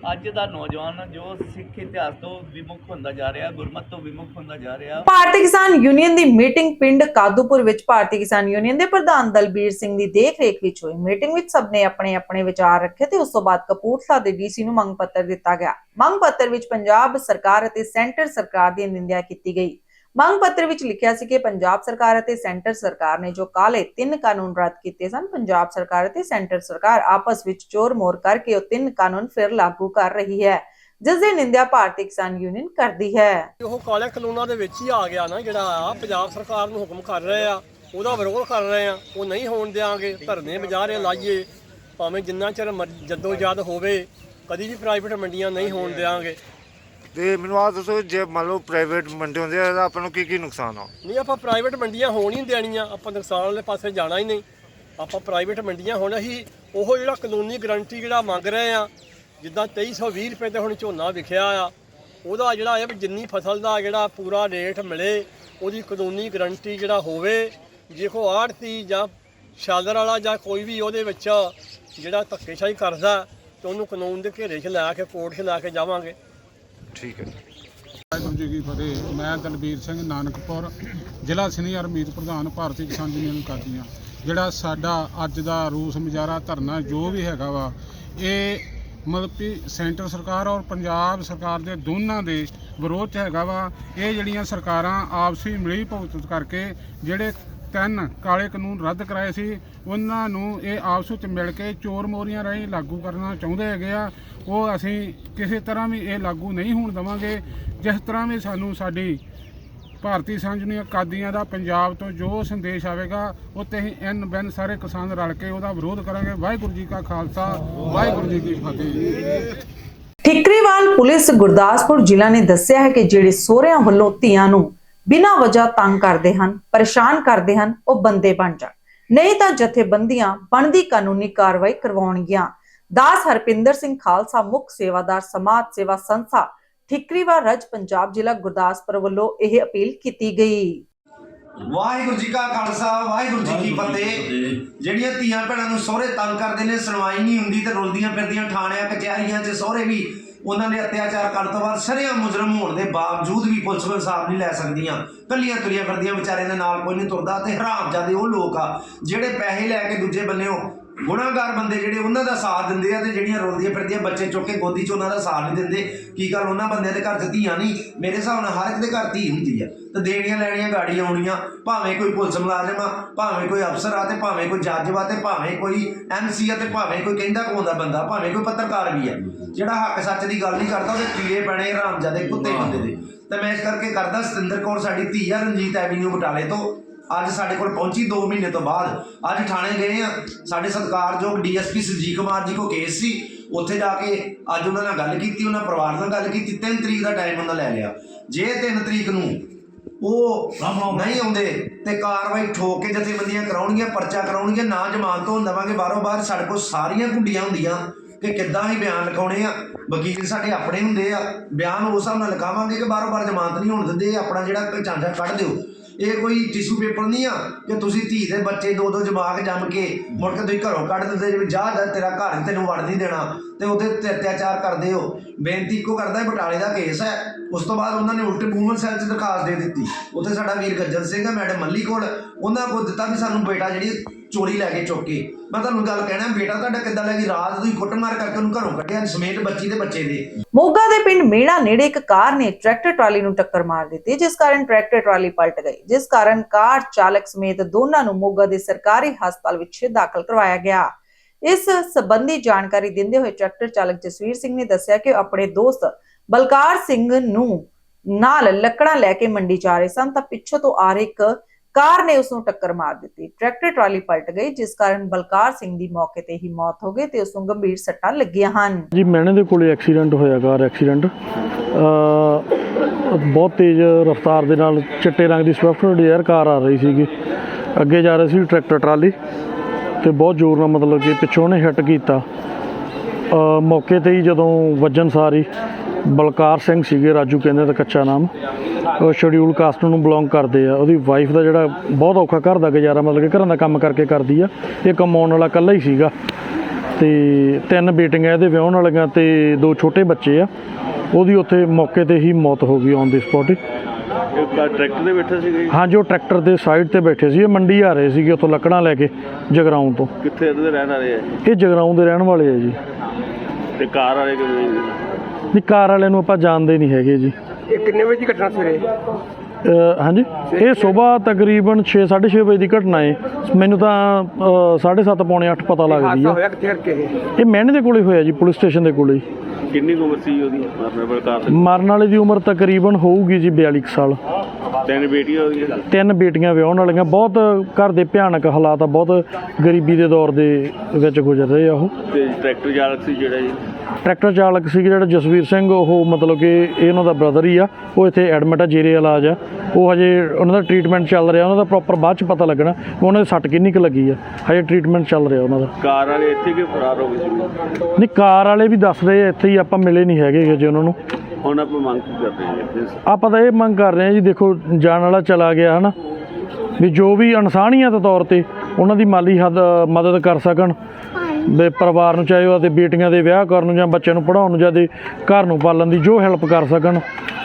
ਅੱਜ ਦਾ ਨੌਜਵਾਨ ਜੋ ਸਿੱਖ ਇਤਿਹਾਸ ਤੋਂ ਵਿਮੁਖ ਹੁੰਦਾ ਜਾ ਰਿਹਾ, ਗੁਰਮਤ ਤੋਂ ਵਿਮੁਖ ਹੁੰਦਾ ਜਾ ਰਿਹਾ। ਭਾਰਤੀ ਕਿਸਾਨ ਯੂਨੀਅਨ ਦੀ ਮੀਟਿੰਗ ਪਿੰਡ ਕਾਦੂਪੁਰ ਵਿੱਚ ਭਾਰਤੀ ਕਿਸਾਨ ਯੂਨੀਅਨ ਦੇ ਪ੍ਰਧਾਨ ਦਲਬੀਰ ਸਿੰਘ ਦੀ ਦੇਖਰੇਖ ਵਿੱਚ ਹੋਈ। ਮੀਟਿੰਗ ਵਿੱਚ ਸਭ ਨੇ ਆਪਣੇ ਆਪਣੇ ਵਿਚਾਰ ਰੱਖੇ ਤੇ ਉਸ ਤੋਂ ਬਾਅਦ ਕਪੂਰਥਲਾ ਦੇ ਡੀਸੀ ਨੂੰ ਮੰਗ ਪੱਤਰ ਦਿੱਤਾ ਗਿਆ। ਮੰਗ ਪੱਤਰ ਵਿੱਚ ਪੰਜਾਬ ਸਰਕਾਰ ਅਤੇ ਸੈਂਟਰ ਸਰਕਾਰ ਦੀ ਨਿੰਦਿਆ ਕੀਤੀ ਗਈ। ਮੰਗ ਪੱਤਰ ਵਿੱਚ ਲਿਖਿਆ ਸੀ ਕਿ ਪੰਜਾਬ ਸਰਕਾਰ ਅਤੇ ਸੈਂਟਰ ਸਰਕਾਰ ਨੇ ਜੋ ਕਾਲੇ ਤਿੰਨ ਕਾਨੂੰਨ ਰੱਦ ਕੀਤੇ ਸਨ, ਪੰਜਾਬ ਸਰਕਾਰ ਅਤੇ ਸੈਂਟਰ ਸਰਕਾਰ ਆਪਸ ਵਿੱਚ ਚੋਰ ਮੋਰ ਕਰਕੇ ਉਹ ਤਿੰਨ ਕਾਨੂੰਨ ਫਿਰ ਲਾਗੂ ਕਰ ਰਹੀ ਹੈ, ਜਿਸ ਦੀ ਨਿੰਦਿਆ ਭਾਰਤੀ ਕਿਸਾਨ ਯੂਨੀਅਨ ਕਰਦੀ ਹੈ। ਉਹ ਕਾਲੇ ਕਾਨੂੰਨਾਂ ਦੇ ਵਿੱਚ ਹੀ ਆ ਗਿਆ ਨਾ, ਜਿਹੜਾ ਆ ਪੰਜਾਬ ਸਰਕਾਰ ਨੂੰ ਹੁਕਮ ਕਰ ਰਹੇ ਆ, ਉਹਦਾ ਵਿਰੋਧ ਕਰ ਰਹੇ ਆ, ਉਹ ਨਹੀਂ ਹੋਣ ਦਿਆਂਗੇ, ਧਰਨੇ ਬਜਾਰੇ ਲਾਈਏ, ਭਾਵੇਂ ਜਿੰਨਾ ਚਿਰ ਜੱਦੋ ਜਦ ਹੋਵੇ, ਕਦੀ ਵੀ ਪ੍ਰਾਈਵੇਟ ਮੰਡੀਆਂ ਨਹੀਂ ਹੋਣ ਦਿਆਂਗੇ। ਤੇ ਮੈਨੂੰ ਆਹ ਦੱਸੋ, ਜੇ ਮੰਨ ਲਓ ਪ੍ਰਾਈਵੇਟ ਮੰਡੀ ਹੁੰਦੇ ਆ, ਤਾਂ ਆਪਾਂ ਨੂੰ ਕੀ ਕੀ ਨੁਕਸਾਨ ਆ? ਨਹੀਂ, ਆਪਾਂ ਪ੍ਰਾਈਵੇਟ ਮੰਡੀਆਂ ਹੋਣ ਹੀ ਦੇਣੀਆਂ। ਆਪਾਂ ਨੁਕਸਾਨ ਵਾਲੇ ਪਾਸੇ ਜਾਣਾ ਹੀ ਨਹੀਂ। ਆਪਾਂ ਪ੍ਰਾਈਵੇਟ ਮੰਡੀਆਂ ਹੁਣ, ਅਸੀਂ ਉਹ ਜਿਹੜਾ ਕਾਨੂੰਨੀ ਗਰੰਟੀ ਜਿਹੜਾ ਮੰਗ ਰਹੇ ਆ, ਜਿੱਦਾਂ 2320 ਰੁਪਏ ਤੇ ਹੁਣ ਝੋਨਾ ਵਿਖਿਆ ਆ, ਉਹਦਾ ਜਿਹੜਾ ਹੈ ਵੀ ਜਿੰਨੀ ਫਸਲ ਦਾ ਜਿਹੜਾ ਪੂਰਾ ਰੇਟ ਮਿਲੇ, ਉਹਦੀ ਕਾਨੂੰਨੀ ਗਰੰਟੀ ਜਿਹੜਾ ਹੋਵੇ, ਜੇ ਕੋ ਆੜਤੀ ਜਾਂ ਸ਼ਾਦਰ ਵਾਲਾ ਜਾਂ ਕੋਈ ਵੀ ਉਹਦੇ ਵਿੱਚ ਜਿਹੜਾ ਧੱਕੇਸ਼ਾਹੀ ਕਰਦਾ, ਤੇ ਉਹਨੂੰ ਕਾਨੂੰਨ ਦੇ ਘੇਰੇ 'ਚ ਲੈ ਕੇ ਕੋਰਟ 'ਚ ਲੈ ਕੇ ਜਾਵਾਂਗੇ। ਠੀਕ ਹੈ ਵਾਹਿਗੁਰੂ ਜੀ ਕੀ ਫਤਿਹ। ਮੈਂ ਦਲਬੀਰ ਸਿੰਘ, ਨਾਨਕਪੁਰ, ਜ਼ਿਲ੍ਹਾ ਸੀਨੀਅਰ ਮੀਤ ਪ੍ਰਧਾਨ ਭਾਰਤੀ ਕਿਸਾਨ ਯੂਨੀਅਨ ਕਾਦੀਆਂ ਜਿਹੜਾ ਸਾਡਾ ਅੱਜ ਦਾ ਰੂਸ ਮੁਜ਼ਾਹਰਾ ਧਰਨਾ ਜੋ ਵੀ ਹੈਗਾ ਵਾ, ਇਹ ਮਤਲਬ ਕਿ ਸੈਂਟਰ ਸਰਕਾਰ ਔਰ ਪੰਜਾਬ ਸਰਕਾਰ ਦੇ ਦੋਨਾਂ ਦੇ ਵਿਰੋਧ 'ਚ ਹੈਗਾ ਵਾ। ਇਹ ਜਿਹੜੀਆਂ ਸਰਕਾਰਾਂ ਆਪਸੀ ਮਿਲੀ ਭੁਗਤ ਕਰਕੇ ਜਿਹੜੇ ਤਿੰਨ ਕਾਲੇ ਕਾਨੂੰਨ ਰੱਦ ਕਰਾਏ ਸੀ, ਉਹਨਾਂ ਨੂੰ ਇਹ ਆਪਸ ਵਿੱਚ ਮਿਲ ਕੇ ਚੋਰ ਮੋਰੀਆਂ ਰਾਹੀਂ ਲਾਗੂ ਕਰਨਾ ਚਾਹੁੰਦੇ ਹੈਗੇ ਆ। ਉਹ ਅਸੀਂ ਕਿਸੇ ਤਰ੍ਹਾਂ ਵੀ ਇਹ ਲਾਗੂ ਨਹੀਂ ਹੋਣ ਦੇਵਾਂਗੇ। ਜਿਸ ਤਰ੍ਹਾਂ ਵੀ ਸਾਨੂੰ ਸਾਡੀ ਭਾਰਤੀ ਸੰਜਨੀ ਕਾਦੀਆਂ ਦਾ ਪੰਜਾਬ ਤੋਂ ਜੋ ਸੰਦੇਸ਼ ਆਵੇਗਾ ਉੱਤੇ ਹੀ ਐਨ ਬੈਨ ਸਾਰੇ ਕਿਸਾਨ ਰਲ ਕੇ ਉਹਦਾ ਵਿਰੋਧ ਕਰਾਂਗੇ। ਵਾਹਿਗੁਰੂ ਜੀ ਕਾ ਖਾਲਸਾ, ਵਾਹਿਗੁਰੂ ਜੀ ਕੀ ਫਤਿਹ। ਠਿਕਰੀਵਾਲ ਪੁਲਿਸ ਗੁਰਦਾਸਪੁਰ ਜ਼ਿਲ੍ਹਾ ਨੇ ਦੱਸਿਆ ਹੈ ਕਿ ਜਿਹੜੇ ਸੋਹਰਿਆਂ ਵੱਲੋਂ ਧੀਆਂ ਨੂੰ ਬਿਨਾਂ ਵਜ੍ਹਾ ਤੰਗ ਕਰਦੇ ਹਨ, ਪਰੇਸ਼ਾਨ ਕਰਦੇ ਹਨ, ਉਹ ਬੰਦੇ ਬਣ ਜਾਣ। ਨਹੀਂ ਤਾਂ ਜਥੇਬੰਦੀਆਂ ਬਣਦੀ ਕਾਨੂੰਨੀ ਕਾਰਵਾਈ ਕਰਵਾਉਣਗੀਆਂ। ਦਾਸ ਹਰਪਿੰਦਰ ਸਿੰਘ ਖਾਲਸਾ ਮੁੱਖ ਸੇਵਾਦਾਰ ਸਮਾਜ ਸੇਵਾ ਸੰਸਥਾ ਠਿਕਰੀਵਾਲ ਰਜ ਪੰਜਾਬ ਜ਼ਿਲ੍ਹਾ ਗੁਰਦਾਸਪੁਰ ਵੱਲੋਂ ਇਹ ਅਪੀਲ ਕੀਤੀ ਗਈ। ਵਾਹਿਗੁਰੂ ਜੀ ਕਾ ਖਾਲਸਾ ਵਾਹਿਗੁਰੂ ਜੀ ਕੀ ਫਤਿਹ। ਜਿਹੜੀਆਂ ਧੀਆਂ ਭੈਣਾਂ ਨੂੰ ਸਹੁਰੇ ਤੰਗ ਕਰਦੇ ਨੇ ਸੁਣਵਾਈ ਨਹੀਂ ਹੁੰਦੀ ਤੇ ਰੁਲਦੀਆਂ ਫਿਰਦੀਆਂ ਥਾਣਿਆਂ ਕਚਹਿਰੀਆਂ 'ਚ ਸਹੁਰੇ ਵੀ ਉਹਨਾਂ ਦੇ ਅਤਿਆਚਾਰ ਕਰਨ ਤੋਂ ਬਾਅਦ ਸ਼ਰੇਆਮ ਮੁਜਰਮ ਹੋਣ ਦੇ ਬਾਵਜੂਦ ਵੀ ਪੁਲਿਸ ਕੋਲ ਹਿਸਾਬ ਨਹੀਂ ਲੈ ਸਕਦੀਆਂ। ਕੱਲੀਆਂ ਤੁਰੀਆਂ ਫਿਰਦੀਆਂ ਵਿਚਾਰੇ ਦੇ ਨਾਲ ਕੋਈ ਨਹੀਂ ਤੁਰਦਾ ਤੇ ਹਰਾਮਜ਼ਾਦੇ ਉਹ ਲੋਕ ਆ ਜਿਹੜੇ ਪੈਸੇ ਲੈ ਕੇ ਦੂਜੇ ਬੰਨਿਓ ਗੁਨਾਹਗਾਰ ਬੰਦੇ ਜਿਹੜੇ ਉਹਨਾਂ ਦਾ ਸਾਥ ਦਿੰਦੇ ਆ ਤੇ ਜਿਹੜੀਆਂ ਰੋਲਦੀਆਂ ਫਿਰਦੀਆਂ ਬੱਚੇ ਚੁੱਕ ਕੇ ਗੋਦੀ 'ਚ ਉਹਨਾਂ ਦਾ ਸਾਥ ਨਹੀਂ ਦਿੰਦੇ। ਕੀ ਗੱਲ ਉਹਨਾਂ ਬੰਦਿਆਂ ਦੇ ਘਰ 'ਚ ਧੀਆਂ ਨਹੀਂ? ਮੇਰੇ ਹਿਸਾਬ ਨਾਲ ਹਰ ਇੱਕ ਦੇ ਘਰ ਧੀ ਹੁੰਦੀ ਆ। ਤੇ ਦੇਣੀਆਂ ਲੈਣੀਆਂ ਗਾੜੀਆਂ ਆਉਣੀਆਂ ਭਾਵੇਂ ਕੋਈ ਪੁਲਿਸ ਮੁਲਾਜ਼ਮ ਆ ਭਾਵੇਂ ਕੋਈ ਅਫਸਰ ਆ ਤੇ ਭਾਵੇਂ ਕੋਈ ਜੱਜ ਵਾ ਤੇ ਭਾਵੇਂ ਕੋਈ ਐਮਸੀ ਆ ਤੇ ਭਾਵੇਂ ਕੋਈ ਕਹਿੰਦਾ ਕੋਉਂਦਾ ਬੰਦਾ ਭਾਵੇਂ ਕੋਈ ਪੱਤਰਕਾਰ ਵੀ ਆ। ਜਿਹੜਾ ਹੱਕ ਸੱਚ ਦੀ ਗੱਲ ਨਹੀਂ ਕਰਦਾ ਉਹਦੇ ਕੀੜੇ ਪੈਣੇ ਹਰਾਮਜ਼ਾਦੇ ਕੁੱਤੇ ਬੰਦੇ ਦੇ। ਤੇ ਮੈਂ ਇਸ ਕਰਕੇ ਕਰਦਾ ਸਤਿੰਦਰ ਕੌਰ ਸਾਡੀ ਧੀ ਆ ਰਣਜੀਤ ਐਵੀਨਿਊ ਬਟਾਲੇ ਤੋਂ। ਅੱਜ ਸਾਡੇ ਕੋਲ ਪਹੁੰਚੀ 2 ਮਹੀਨੇ ਤੋਂ ਬਾਅਦ। ਅੱਜ ਥਾਣੇ ਗਏ ਆ। ਸਾਡੇ ਸਤਿਕਾਰਯੋਗ ਡੀਐਸਪੀ ਸੁਰਜੀਤ ਕੁਮਾਰ ਜੀ ਕੋ ਕੇਸ ਸੀ। ਉੱਥੇ ਜਾ ਕੇ ਅੱਜ ਉਹਨਾਂ ਨਾਲ ਗੱਲ ਕੀਤੀ ਉਹਨਾਂ ਪਰਿਵਾਰ ਨਾਲ ਗੱਲ ਕੀਤੀ। 3 ਤਰੀਕ ਦਾ ਟਾਈਮ ਉਹਨਾਂ ਲੈ ਲਿਆ। ਜੇ 3 ਤਰੀਕ ਨੂੰ ਉਹ ਨਹੀਂ ਆਉਂਦੇ ਤੇ ਕਾਰਵਾਈ ਠੋਕ ਕੇ ਜਥੇਬੰਦੀਆਂ ਕਰਾਉਣਗੀਆਂ ਪਰਚਾ ਕਰਾਉਣਗੀਆਂ ਨਾ ਜ਼ਮਾਨਤ ਹੋਣ ਦੇਵਾਂਗੇ। ਬਾਹਰੋਂ ਬਾਹਰ ਸਾਡੇ ਕੋਲ ਸਾਰੀਆਂ ਗੁੱਡੀਆਂ ਹੁੰਦੀਆਂ ਕਿ ਕਿੱਦਾਂ ਹੀ ਬਿਆਨ ਲਿਖਾਉਣੇ ਆ। ਵਕੀਲ ਸਾਡੇ ਆਪਣੇ ਹੁੰਦੇ ਆ। ਬਿਆਨ ਉਸ ਹਿਸਾਬ ਨਾਲ ਲਿਖਾਵਾਂਗੇ ਕਿ ਬਾਹਰੋਂ ਬਾਹਰ ਜ਼ਮਾਨਤ ਨਹੀਂ ਹੋਣ ਦਿੰਦੇ। ਆਪਣਾ ਜਿਹੜਾ ਚਾਂਜਾ ਕੱਢ ਦਿਓ। ਇਹ ਕੋਈ ਟਿਸ਼ੂ ਪੇਪਰ ਨਹੀਂ ਆ ਕਿ ਤੁਸੀਂ ਧੀ ਦੇ ਬੱਚੇ ਦੋ ਦੋ ਜਵਾਕ ਜੰਮ ਕੇ ਮੁੜ ਕੇ ਤੁਸੀਂ ਘਰੋਂ ਕੱਢ ਦਿੰਦੇ ਜਿਵੇਂ ਜਾ ਤੇਰਾ ਘਰ ਤੈਨੂੰ ਵੜ ਨਹੀਂ ਦੇਣਾ ਤੇ ਉਹਦੇ ਤੇ ਅਤਿਆਚਾਰ ਕਰਦੇ ਹੋ। ਬੇਨਤੀ ਇੱਕੋ ਕਰਦਾ ਹੈ ਬਟਾਲੇ ਦਾ ਕੇਸ ਹੈ। ਉਸ ਤੋਂ ਬਾਅਦ ਉਹਨਾਂ ਨੇ ਉਲਟ ਵੂਮਨ ਸੈੱਲ 'ਚ ਦਰਖਾਸਤ ਦੇ ਦਿੱਤੀ। ਉੱਥੇ ਸਾਡਾ ਵੀਰ ਗੱਜਰ ਸਿੰਘ ਹੈ ਮੈਡਮ ਮੱਲੀ ਕੋਲ ਉਹਨਾਂ ਕੋਲ ਦਿੱਤਾ ਵੀ ਸਾਨੂੰ ਬੇਟਾ ਜਿਹੜੀ ਚੋਰੀ ਲੈ ਕੇ ਚੁੱਕ ਕੇ। ਮੈਂ ਤੁਹਾਨੂੰ ਗੱਲ ਕਹਿਣਾ, ਬੇਟਾ ਤੁਹਾਡਾ ਕਿੱਦਾਂ ਲੈ ਰਾਤ ਤੁਸੀਂ ਕੁੱਟਮਾਰ ਕਰਕੇ ਉਹਨੂੰ ਘਰੋਂ ਕੱਢਿਆ, ਸਮੇਤ ਬੱਚੀ ਦੇ ਬੱਚੇ ਦੇ। ਮੋਗਾ ਦੇ ਪਿੰਡ ਮੇੜਾ ਨੇੜੇ ਇੱਕ ਕਾਰ ਨੇ ਟਰੈਕਟਰ ਟਰਾਲੀ ਨੂੰ ਟੱਕਰ ਮਾਰ ਦਿੱਤੀ, ਜਿਸ ਕਾਰਨ ਟਰੈਕਟਰ ਟਰਾਲੀ ਪਲਟ ਗਈ। ਜਿਸ ਕਾਰਨ ਕਾਰ ਚਾਲਕ ਸਮੇਤ ਦੋਨਾਂ ਨੂੰ ਮੋਗਾ ਦੇ ਸਰਕਾਰੀ ਹਸਪਤਾਲ ਵਿੱਚ ਦਾਖਲ ਕਰਵਾਇਆ ਗਿਆ। ਇਸ ਸਬੰਧੀ ਜਾਣਕਾਰੀ ਦਿੰਦੇ ਹੋਏ ਟਰੈਕਟਰ ਚਾਲਕ ਜਸਵੀਰ ਸਿੰਘ ਨੇ ਦੱਸਿਆ ਕਿ ਆਪਣੇ ਦੋਸਤ ਬਲਕਾਰ ਸਿੰਘ ਨੂੰ ਨਾਲ ਲੱਕੜਾਂ ਲੈ ਕੇ ਮੰਡੀ ਜਾ ਰਹੇ ਸਨ, ਤਾਂ ਪਿੱਛੋਂ ਤੋਂ ਆ ਰਹੇ ਇੱਕ ਕਾਰ ਨੇ ਉਸ ਨੂੰ ਟੱਕਰ ਮਾਰ ਦਿੱਤੀ। ਟਰੈਕਟਰ ਟਰਾਲੀ ਪਲਟ ਗਈ, ਜਿਸ ਕਾਰਨ ਬਲਕਾਰ ਸਿੰਘ ਦੀ ਮੌਕੇ ਤੇ ਹੀ ਮੌਤ ਹੋ ਗਈ ਤੇ ਉਸ ਨੂੰ ਗੰਭੀਰ ਸੱਟਾਂ ਲੱਗੀਆਂ ਹਨ। ਜੀ, ਮੈਨੇ ਦੇ ਕੋਲੇ ਐਕਸੀਡੈਂਟ ਹੋਇਆ, ਕਾਰ ਐਕਸੀਡੈਂਟ। ਬਹੁਤ ਤੇਜ਼ ਰਫ਼ਤਾਰ ਦੇ ਨਾਲ ਚਿੱਟੇ ਰੰਗ ਦੀ ਸਵਿਫਟ ਡਿਜ਼ਾਇਰ ਕਾਰ ਆ ਰਹੀ ਸੀਗੀ। ਅੱਗੇ ਜਾ ਰਹੀ ਸੀ ਟਰੈਕਟਰ ਟਰਾਲੀ ਤੇ ਬਹੁਤ ਜ਼ੋਰ ਨਾਲ ਮਤਲਬ ਕਿ ਪਿੱਛੋਂ ਉਹਨੇ ਹਿੱਟ ਕੀਤਾ। ਅ ਮੌਕੇ ਤੇ ਹੀ ਜਦੋਂ ਵੱਜਣ ਸਾਰੀ ਬਲਕਾਰ ਸਿੰਘ ਸੀਗੇ, ਰਾਜੂ ਕਹਿੰਦੇ ਤਾਂ ਕੱਚਾ ਨਾਮ। ਸ਼ਡਿਊਲ ਕਾਸਟ ਨੂੰ ਬਿਲੋਂਗ ਕਰਦੇ ਆ। ਉਹਦੀ ਵਾਈਫ ਦਾ ਜਿਹੜਾ ਬਹੁਤ ਔਖਾ ਘਰ ਦਾ ਗੁਜ਼ਾਰਾ ਮਤਲਬ ਕਿ ਘਰਾਂ ਦਾ ਕੰਮ ਕਰਕੇ ਕਰਦੀ ਆ। ਇਹ ਕਮਾਉਣ ਵਾਲਾ ਇਕੱਲਾ ਹੀ ਸੀਗਾ। ਤੇ ਤਿੰਨ ਬੇਟੀਆਂ ਇਹਦੇ ਵਿਆਹਣ ਵਾਲੀਆਂ ਤੇ ਦੋ ਛੋਟੇ ਬੱਚੇ ਆ। ਉਹਦੀ ਉੱਥੇ ਮੌਕੇ ਤੇ ਹੀ ਮੌਤ ਹੋ ਗਈ ਔਨ ਦੀ ਸਪੌਟ ਟਰੈਕਟਰ ਦੇ ਬੈਠੇ ਸੀਗੇ ਹਾਂ ਜੋ ਟਰੈਕਟਰ ਦੇ ਸਾਈਡ ਤੇ ਬੈਠੇ ਸੀ। ਇਹ ਮੰਡੀ ਆ ਰਹੇ ਸੀਗੇ ਉੱਥੋਂ ਲੱਕੜਾਂ ਲੈ ਕੇ ਜਗਰਾਉਂ ਤੋਂ। ਕਿੱਥੇ ਇਹਦੇ ਰਹਿਣ ਵਾਲੇ ਆ ਇਹ ਜਗਰਾਉਂ ਦੇ ਰਹਿਣ ਵਾਲੇ ਆ ਜੀ। ਤੇ ਕਾਰ ਵਾਲੇ ਕਿਵੇਂ ਨਹੀਂ ਕਾਰ ਵਾਲੇ ਨੂੰ ਆਪਾਂ ਜਾਣਦੇ ਨਹੀਂ ਹੈਗੇ ਜੀ। ਇਹ ਕਿੰਨੇ ਵਜੇ ਦੀ ਘਟਨਾ ਸਵੇਰੇ? ਹਾਂਜੀ। ਇਹ ਸਵੇਰ ਤਕਰੀਬਨ 6:30 ਵਜੇ ਦੀ ਘਟਨਾ ਹੈ ਮੈਨੂੰ ਤਾਂ 7:30 ਪੌਣੇ 8 ਪਤਾ ਲੱਗਦੀ ਕਿੱਥੇ ਕਰਕੇ ਇਹ ਮਹਿਣੇ ਦੇ ਕੋਲੇ ਹੋਇਆ ਜੀ ਪੁਲਿਸ ਸਟੇਸ਼ਨ ਦੇ ਕੋਲੇ। ਹੀ। ਕਿੰਨੀ ਉਮਰ ਸੀ ਉਹਦੀ? ਮਰਨ ਵਾਲੇ ਦੀ ਉਮਰ ਤਕਰੀਬਨ ਹੋਊਗੀ ਜੀ 42 ਕੁ ਸਾਲ। ਤਿੰਨ ਬੇਟੀਆਂ ਉਹਦੀਆਂ? ਤਿੰਨ ਬੇਟੀਆਂ ਵਿਆਹਣ ਵਾਲੀਆਂ। ਬਹੁਤ ਘਰ ਦੇ ਭਿਆਨਕ ਹਾਲਾਤ ਆ ਬਹੁਤ ਗਰੀਬੀ ਦੇ ਦੌਰ ਦੇ ਵਿੱਚ ਗੁਜ਼ਰ ਰਹੇ ਆ ਉਹ। ਤੇ ਟਰੈਕਟਰ ਚਾਲਕ ਸੀ ਜਿਹੜਾ ਜੀ? ਟਰੈਕਟਰ ਚਾਲਕ ਸੀ ਜਿਹੜਾ ਜਸਵੀਰ ਸਿੰਘ ਉਹ ਮਤਲਬ ਕਿ ਇਹ ਉਹਨਾਂ ਦਾ ਬ੍ਰਦਰ ਹੀ ਆ। ਉਹ ਇੱਥੇ ਐਡਮਿਟ ਆ ਜੇਰੇ ਇਲਾਜ ਆ। ਉਹ ਹਜੇ ਉਹਨਾਂ ਦਾ ਟ੍ਰੀਟਮੈਂਟ ਚੱਲ ਰਿਹਾ ਉਹਨਾਂ ਦਾ ਪ੍ਰੋਪਰ ਬਾਅਦ ਚ ਪਤਾ ਲੱਗਣਾ ਵੀ ਉਹਨਾਂ ਦੇ ਸੱਟ ਕਿੰਨੀ ਕੁ ਲੱਗੀ ਆ। ਹਜੇ ਟ੍ਰੀਟਮੈਂਟ ਚੱਲ ਰਿਹਾ ਉਹਨਾਂ ਦਾ। ਕਾਰ ਵਾਲੇ ਇੱਥੇ ਕਿ ਫਰਾਰ ਹੋ ਗਏ ਸੀ? ਨਹੀਂ ਕਾਰ ਵਾਲੇ ਵੀ ਦੱਸ ਰਹੇ ਆ ਇੱਥੇ ਹੀ ਆਪਾਂ ਮਿਲੇ ਨਹੀਂ ਹੈਗੇ ਜੇ ਉਹਨਾਂ ਨੂੰ। ਹੁਣ ਆਪਾਂ ਮੰਗ ਕੀ ਕਰਦੇ ਹਾਂ ਜੀ? ਆਪਾਂ ਤਾਂ ਇਹ ਮੰਗ ਕਰ ਰਹੇ ਹਾਂ ਜੀ ਦੇਖੋ ਜਾਣ ਵਾਲਾ ਚਲਾ ਗਿਆ ਹਨਾ? ਵੀ ਜੋ ਵੀ ਇਨਸਾਨੀਅਤ ਤੌਰ ਤੇ ਉਹਨਾਂ ਦੀ ਮਾਲੀ ਹੱਦ ਮਦਦ ਕਰ ਸਕਣ। ਦੇ ਪਰਿਵਾਰ ਨੂੰ ਚਾਹੇ ਉਹਦੇ ਬੇਟੀਆਂ ਦੇ ਵਿਆਹ ਕਰਨ ਨੂੰ ਜਾਂ ਬੱਚਿਆਂ ਨੂੰ ਪੜਾਉਣ ਨੂੰ ਜਾਂ ਦੇ ਘਰ ਨੂੰ ਪਾਲਣ ਦੀ ਜੋ ਹੈਲਪ ਕਰ ਸਕਣ,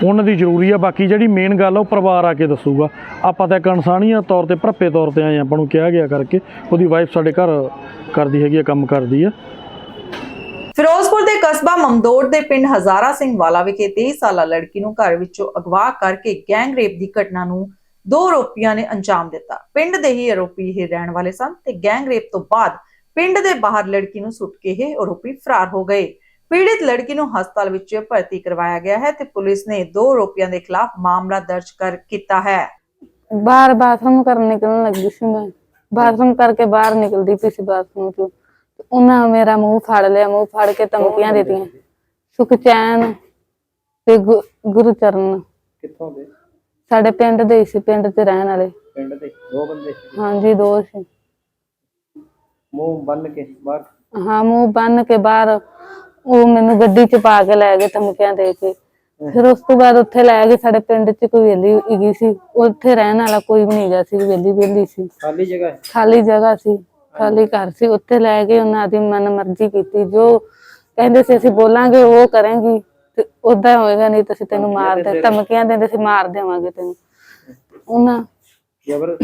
ਉਹਨਾਂ ਦੀ ਜ਼ਰੂਰੀ ਆ। ਬਾਕੀ ਜਿਹੜੀ ਮੇਨ ਗੱਲ ਉਹ ਪਰਿਵਾਰ ਆ ਕੇ ਦੱਸੂਗਾ। ਆਪਾਂ ਤਾਂ ਇੱਕ ਇਨਸਾਨੀਅਤ ਤੌਰ ਤੇ, ਭਰਪੇ ਤੌਰ ਤੇ ਆਏ ਆਪਾਂ ਨੂੰ ਕਿਹਾ ਗਿਆ ਕਰਕੇ। ਉਹਦੀ ਵਾਈਫ ਸਾਡੇ ਘਰ ਕਰਦੀ ਹੈਗੀ ਆ, ਕੰਮ ਕਰਦੀ ਆ। ਫਿਰੋਜ਼ਪੁਰ ਦੇ ਕਸਬਾ ਮਮਦੋੜ ਦੇ ਪਿੰਡ ਹਜ਼ਾਰਾ ਸਿੰਘ ਵਾਲਾ ਵਿਖੇ 23 ਸਾਲਾ ਲੜਕੀ ਨੂੰ ਘਰ ਵਿੱਚੋਂ ਅਗਵਾ ਕਰਕੇ ਗੈਂਗ ਰੇਪ ਦੀ ਘਟਨਾ ਨੂੰ ਦੋ ਆਰੋਪੀਆਂ ਨੇ ਅੰਜਾਮ ਦਿੱਤਾ। ਪਿੰਡ ਦੇ ਹੀ ਆਰੋਪੀ ਇਹ ਰਹਿਣ ਵਾਲੇ ਸਨ ਤੇ ਗੈਂਗ ਰੇਪ ਤੋਂ ਬਾਅਦ ਪਿੰਡ ਦੇ ਬਾਹਰ ਲੜਕੀ ਨੂੰ ਸੁੱਟ ਕੇ ਇਹ ਆਰੋਪੀ ਫਰਾਰ ਹੋ ਗਏ। ਪੀੜਿਤ ਲੜਕੀ ਨੂੰ ਹਸਪਤਾਲ ਵਿੱਚ ਭਰਤੀ ਕਰਵਾਇਆ ਗਿਆ ਹੈ ਤੇ ਪੁਲਿਸ ਨੇ ਦੋ ਆਰੋਪੀਆਂ ਦੇ ਖਿਲਾਫ ਮਾਮਲਾ ਦਰਜ ਕਰ ਕੀਤਾ ਹੈ। ਬਾਹਰ ਬਾਥਰੂਮ ਕਰਨ ਨਿਕਲਣ ਲੱਗੀ ਸੀ ਮੈਂ। ਬਾਥਰੂਮ ਕਰਕੇ ਬਾਹਰ ਨਿਕਲਦੀ ਪਈ ਸੀ ਬਾਥਰੂਮ ਤੋਂ ਉਹਨਾਂ ਮੇਰਾ ਮੂੰਹ ਫੜ ਲਿਆ ਮੂੰਹ ਫੜ ਕੇ ਧਮਕੀਆਂ ਦਿੱਤੀਆਂ। ਸੁਖਚੈਨ ਤੇ ਗੁ- ਗੁਰਚਰਨ। ਕਿੱਥੋਂ ਦੇ? ਸਾਡੇ ਪਿੰਡ ਦੇ ਹੀ ਸੀ ਪਿੰਡ ਤੇ ਰਹਿਣ ਵਾਲੇ। ਪਿੰਡ ਦੇ ਦੋ ਬੰਦੇ ਸੀ। ਹਾਂਜੀ ਦੋ ਸੀ। ਮੂੰਹ ਬੰਨ ਕੇ ਬਾਹਰ। ਹਾਂ ਮੂੰਹ ਬੰਨ ਕੇ ਬਾਹਰ। ਉਹ ਮੈਨੂੰ ਗੱਡੀ 'ਚ ਪਾ ਕੇ ਲੈ ਗਏ ਧਮਕੀਆਂ ਦੇ ਕੇ। ਫਿਰ ਉਸ ਤੋਂ ਬਾਅਦ ਉੱਥੇ ਲੈ ਗਏ ਸਾਡੇ ਪਿੰਡ 'ਚ ਕੋਈ ਵੇਲੀ ਹੈਗੀ ਸੀ। ਉੱਥੇ ਰਹਿਣ ਵਾਲਾ ਕੋਈ ਵੀ ਨਹੀਂ ਗਿਆ ਸੀ ਵੇਲੀ ਵੇਲੀ ਸੀ। ਖਾਲੀ ਜਗ੍ਹਾ ਹੈ ਖਾਲੀ ਜਗ੍ਹਾ ਸੀ ਖਾਲੀ ਘਰ ਸੀ। ਉੱਥੇ ਲੈ ਕੇ ਉਹਨਾਂ ਦੀ ਮਨ ਮਰਜ਼ੀ ਕੀਤੀ। ਜੋ ਕਹਿੰਦੇ ਸੀ ਅਸੀਂ ਬੋਲਾਂਗੇ ਉਹ ਕਰਾਂਗੀ ਤੇ ਉਦਾਂ ਹੋਏਗਾ ਨਹੀਂ ਤਾਂ ਅਸੀਂ ਤੈਨੂੰ ਮਾਰ ਦੇ ਧਮਕੀਆਂ ਦਿੰਦੇ ਸੀ ਮਾਰ ਦੇਵਾਂਗੇ ਤੈਨੂੰ। ਉਹਨਾਂ ਜਬਰ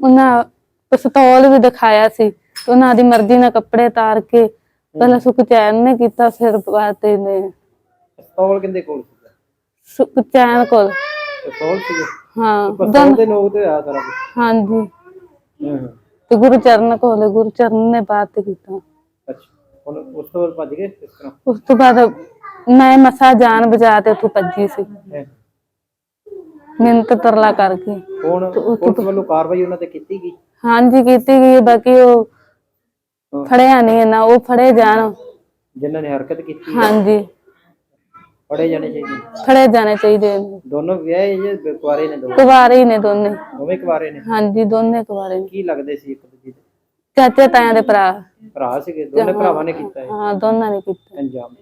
ਉਹਨਾਂ ਪਿਸਤੌਲ ਵੀ ਦਿਖਾਇਆ ਸੀ ਉਹਨਾਂ ਦੀ ਮਰਜ਼ੀ ਨਾਲ ਕੱਪੜੇ ਤਾਰ ਕੇ ਪਹਿਲਾਂ ਸੁਖਚੈਨ ਨੇ ਕੀਤਾ ਫਿਰ ਬਾਅਦ ਤੇ ਨੇ ਪਿਸਤੌਲ ਕਿੰਦੇ ਕੋਲ ਸੀ ਸੁਖਚੈਨ ਕੋਲ। ਪਿਸਤੌਲ ਸੀ ਹਾਂ ਪਿਸਤੌਲ ਦੇ ਨੋਕ ਤੇ ਆ ਸਾਰਾ ਕੁਝ ਹਾਂਜੀ। ਤੇ ਗੁਰਚਰਨ ਕੋਲ ਗੁਰਚਰਨ ਨੇ ਬਾਤ ਕੀਤਾ। ਅੱਛਾ ਉਸ ਤੋਂ ਬਾਅਦ ਭੱਜ ਗਏ ਇਸ ਤਰ੍ਹਾਂ? ਉਸ ਤੋਂ ਬਾਅਦ ਮੈਂ ਮਸਾ ਜਾਨ ਬਚਾ ਤੇ ਉੱਥੋਂ ਭੱਜੀ ਸੀ। ਮਿੰਤ ਤਰਲਾ ਕਰਕੇ। ਹੁਣ ਤੇ ਉਸ ਵੱਲੋਂ ਕਾਰਵਾਈ ਉਹਨਾਂ ਤੇ ਕੀਤੀ ਗਈ? ਹਾਂਜੀ ਕੀਤੀ ਗਈ ਬਾਕੀ ਉਹ ਫੜਿਆ ਨਹੀਂ ਨਾ ਉਹ ਫੜੇ ਜਾਣ। ਜਿਨ੍ਹਾਂ ਨੇ ਹਰਕਤ ਕੀਤੀ ਹੈ, ਹਾਂਜੀ। ਫੜੇ ਜਾਣੇ ਚਾਹੀਦੇ। ਫੜੇ ਜਾਣੇ ਚਾਹੀਦੇ ਨੇ ਦੋਨੋਂ ਵਿਆਹੇ ਜੇ ਕੁਆਰੇ ਨੇ ਦੋਵੇਂ ਕੁਵਾਰੇ ਹੀ ਨੇ ਦੋਨੇ। ਦੋਵੇਂ ਕੁਆਰੇ ਨੇ? ਹਾਂਜੀ ਦੋਨੇ ਕੁਵਾਰੇ ਨੇ। ਕੀ ਲੱਗਦੇ ਸੀ ਇੱਕ ਦੂਜੇ ਦੇ? ਚਾਚੇ ਤਾਇਆਂ ਦੇ ਭਰਾ। ਭਰਾ ਸੀਗੇ ਦੋਨੇ ਭਰਾਵਾਂ ਨੇ ਕੀਤਾ ਇਹ? ਹਾਂ ਦੋਨਾਂ ਨੇ ਕੀਤਾ। ਅੰਜਾਮ।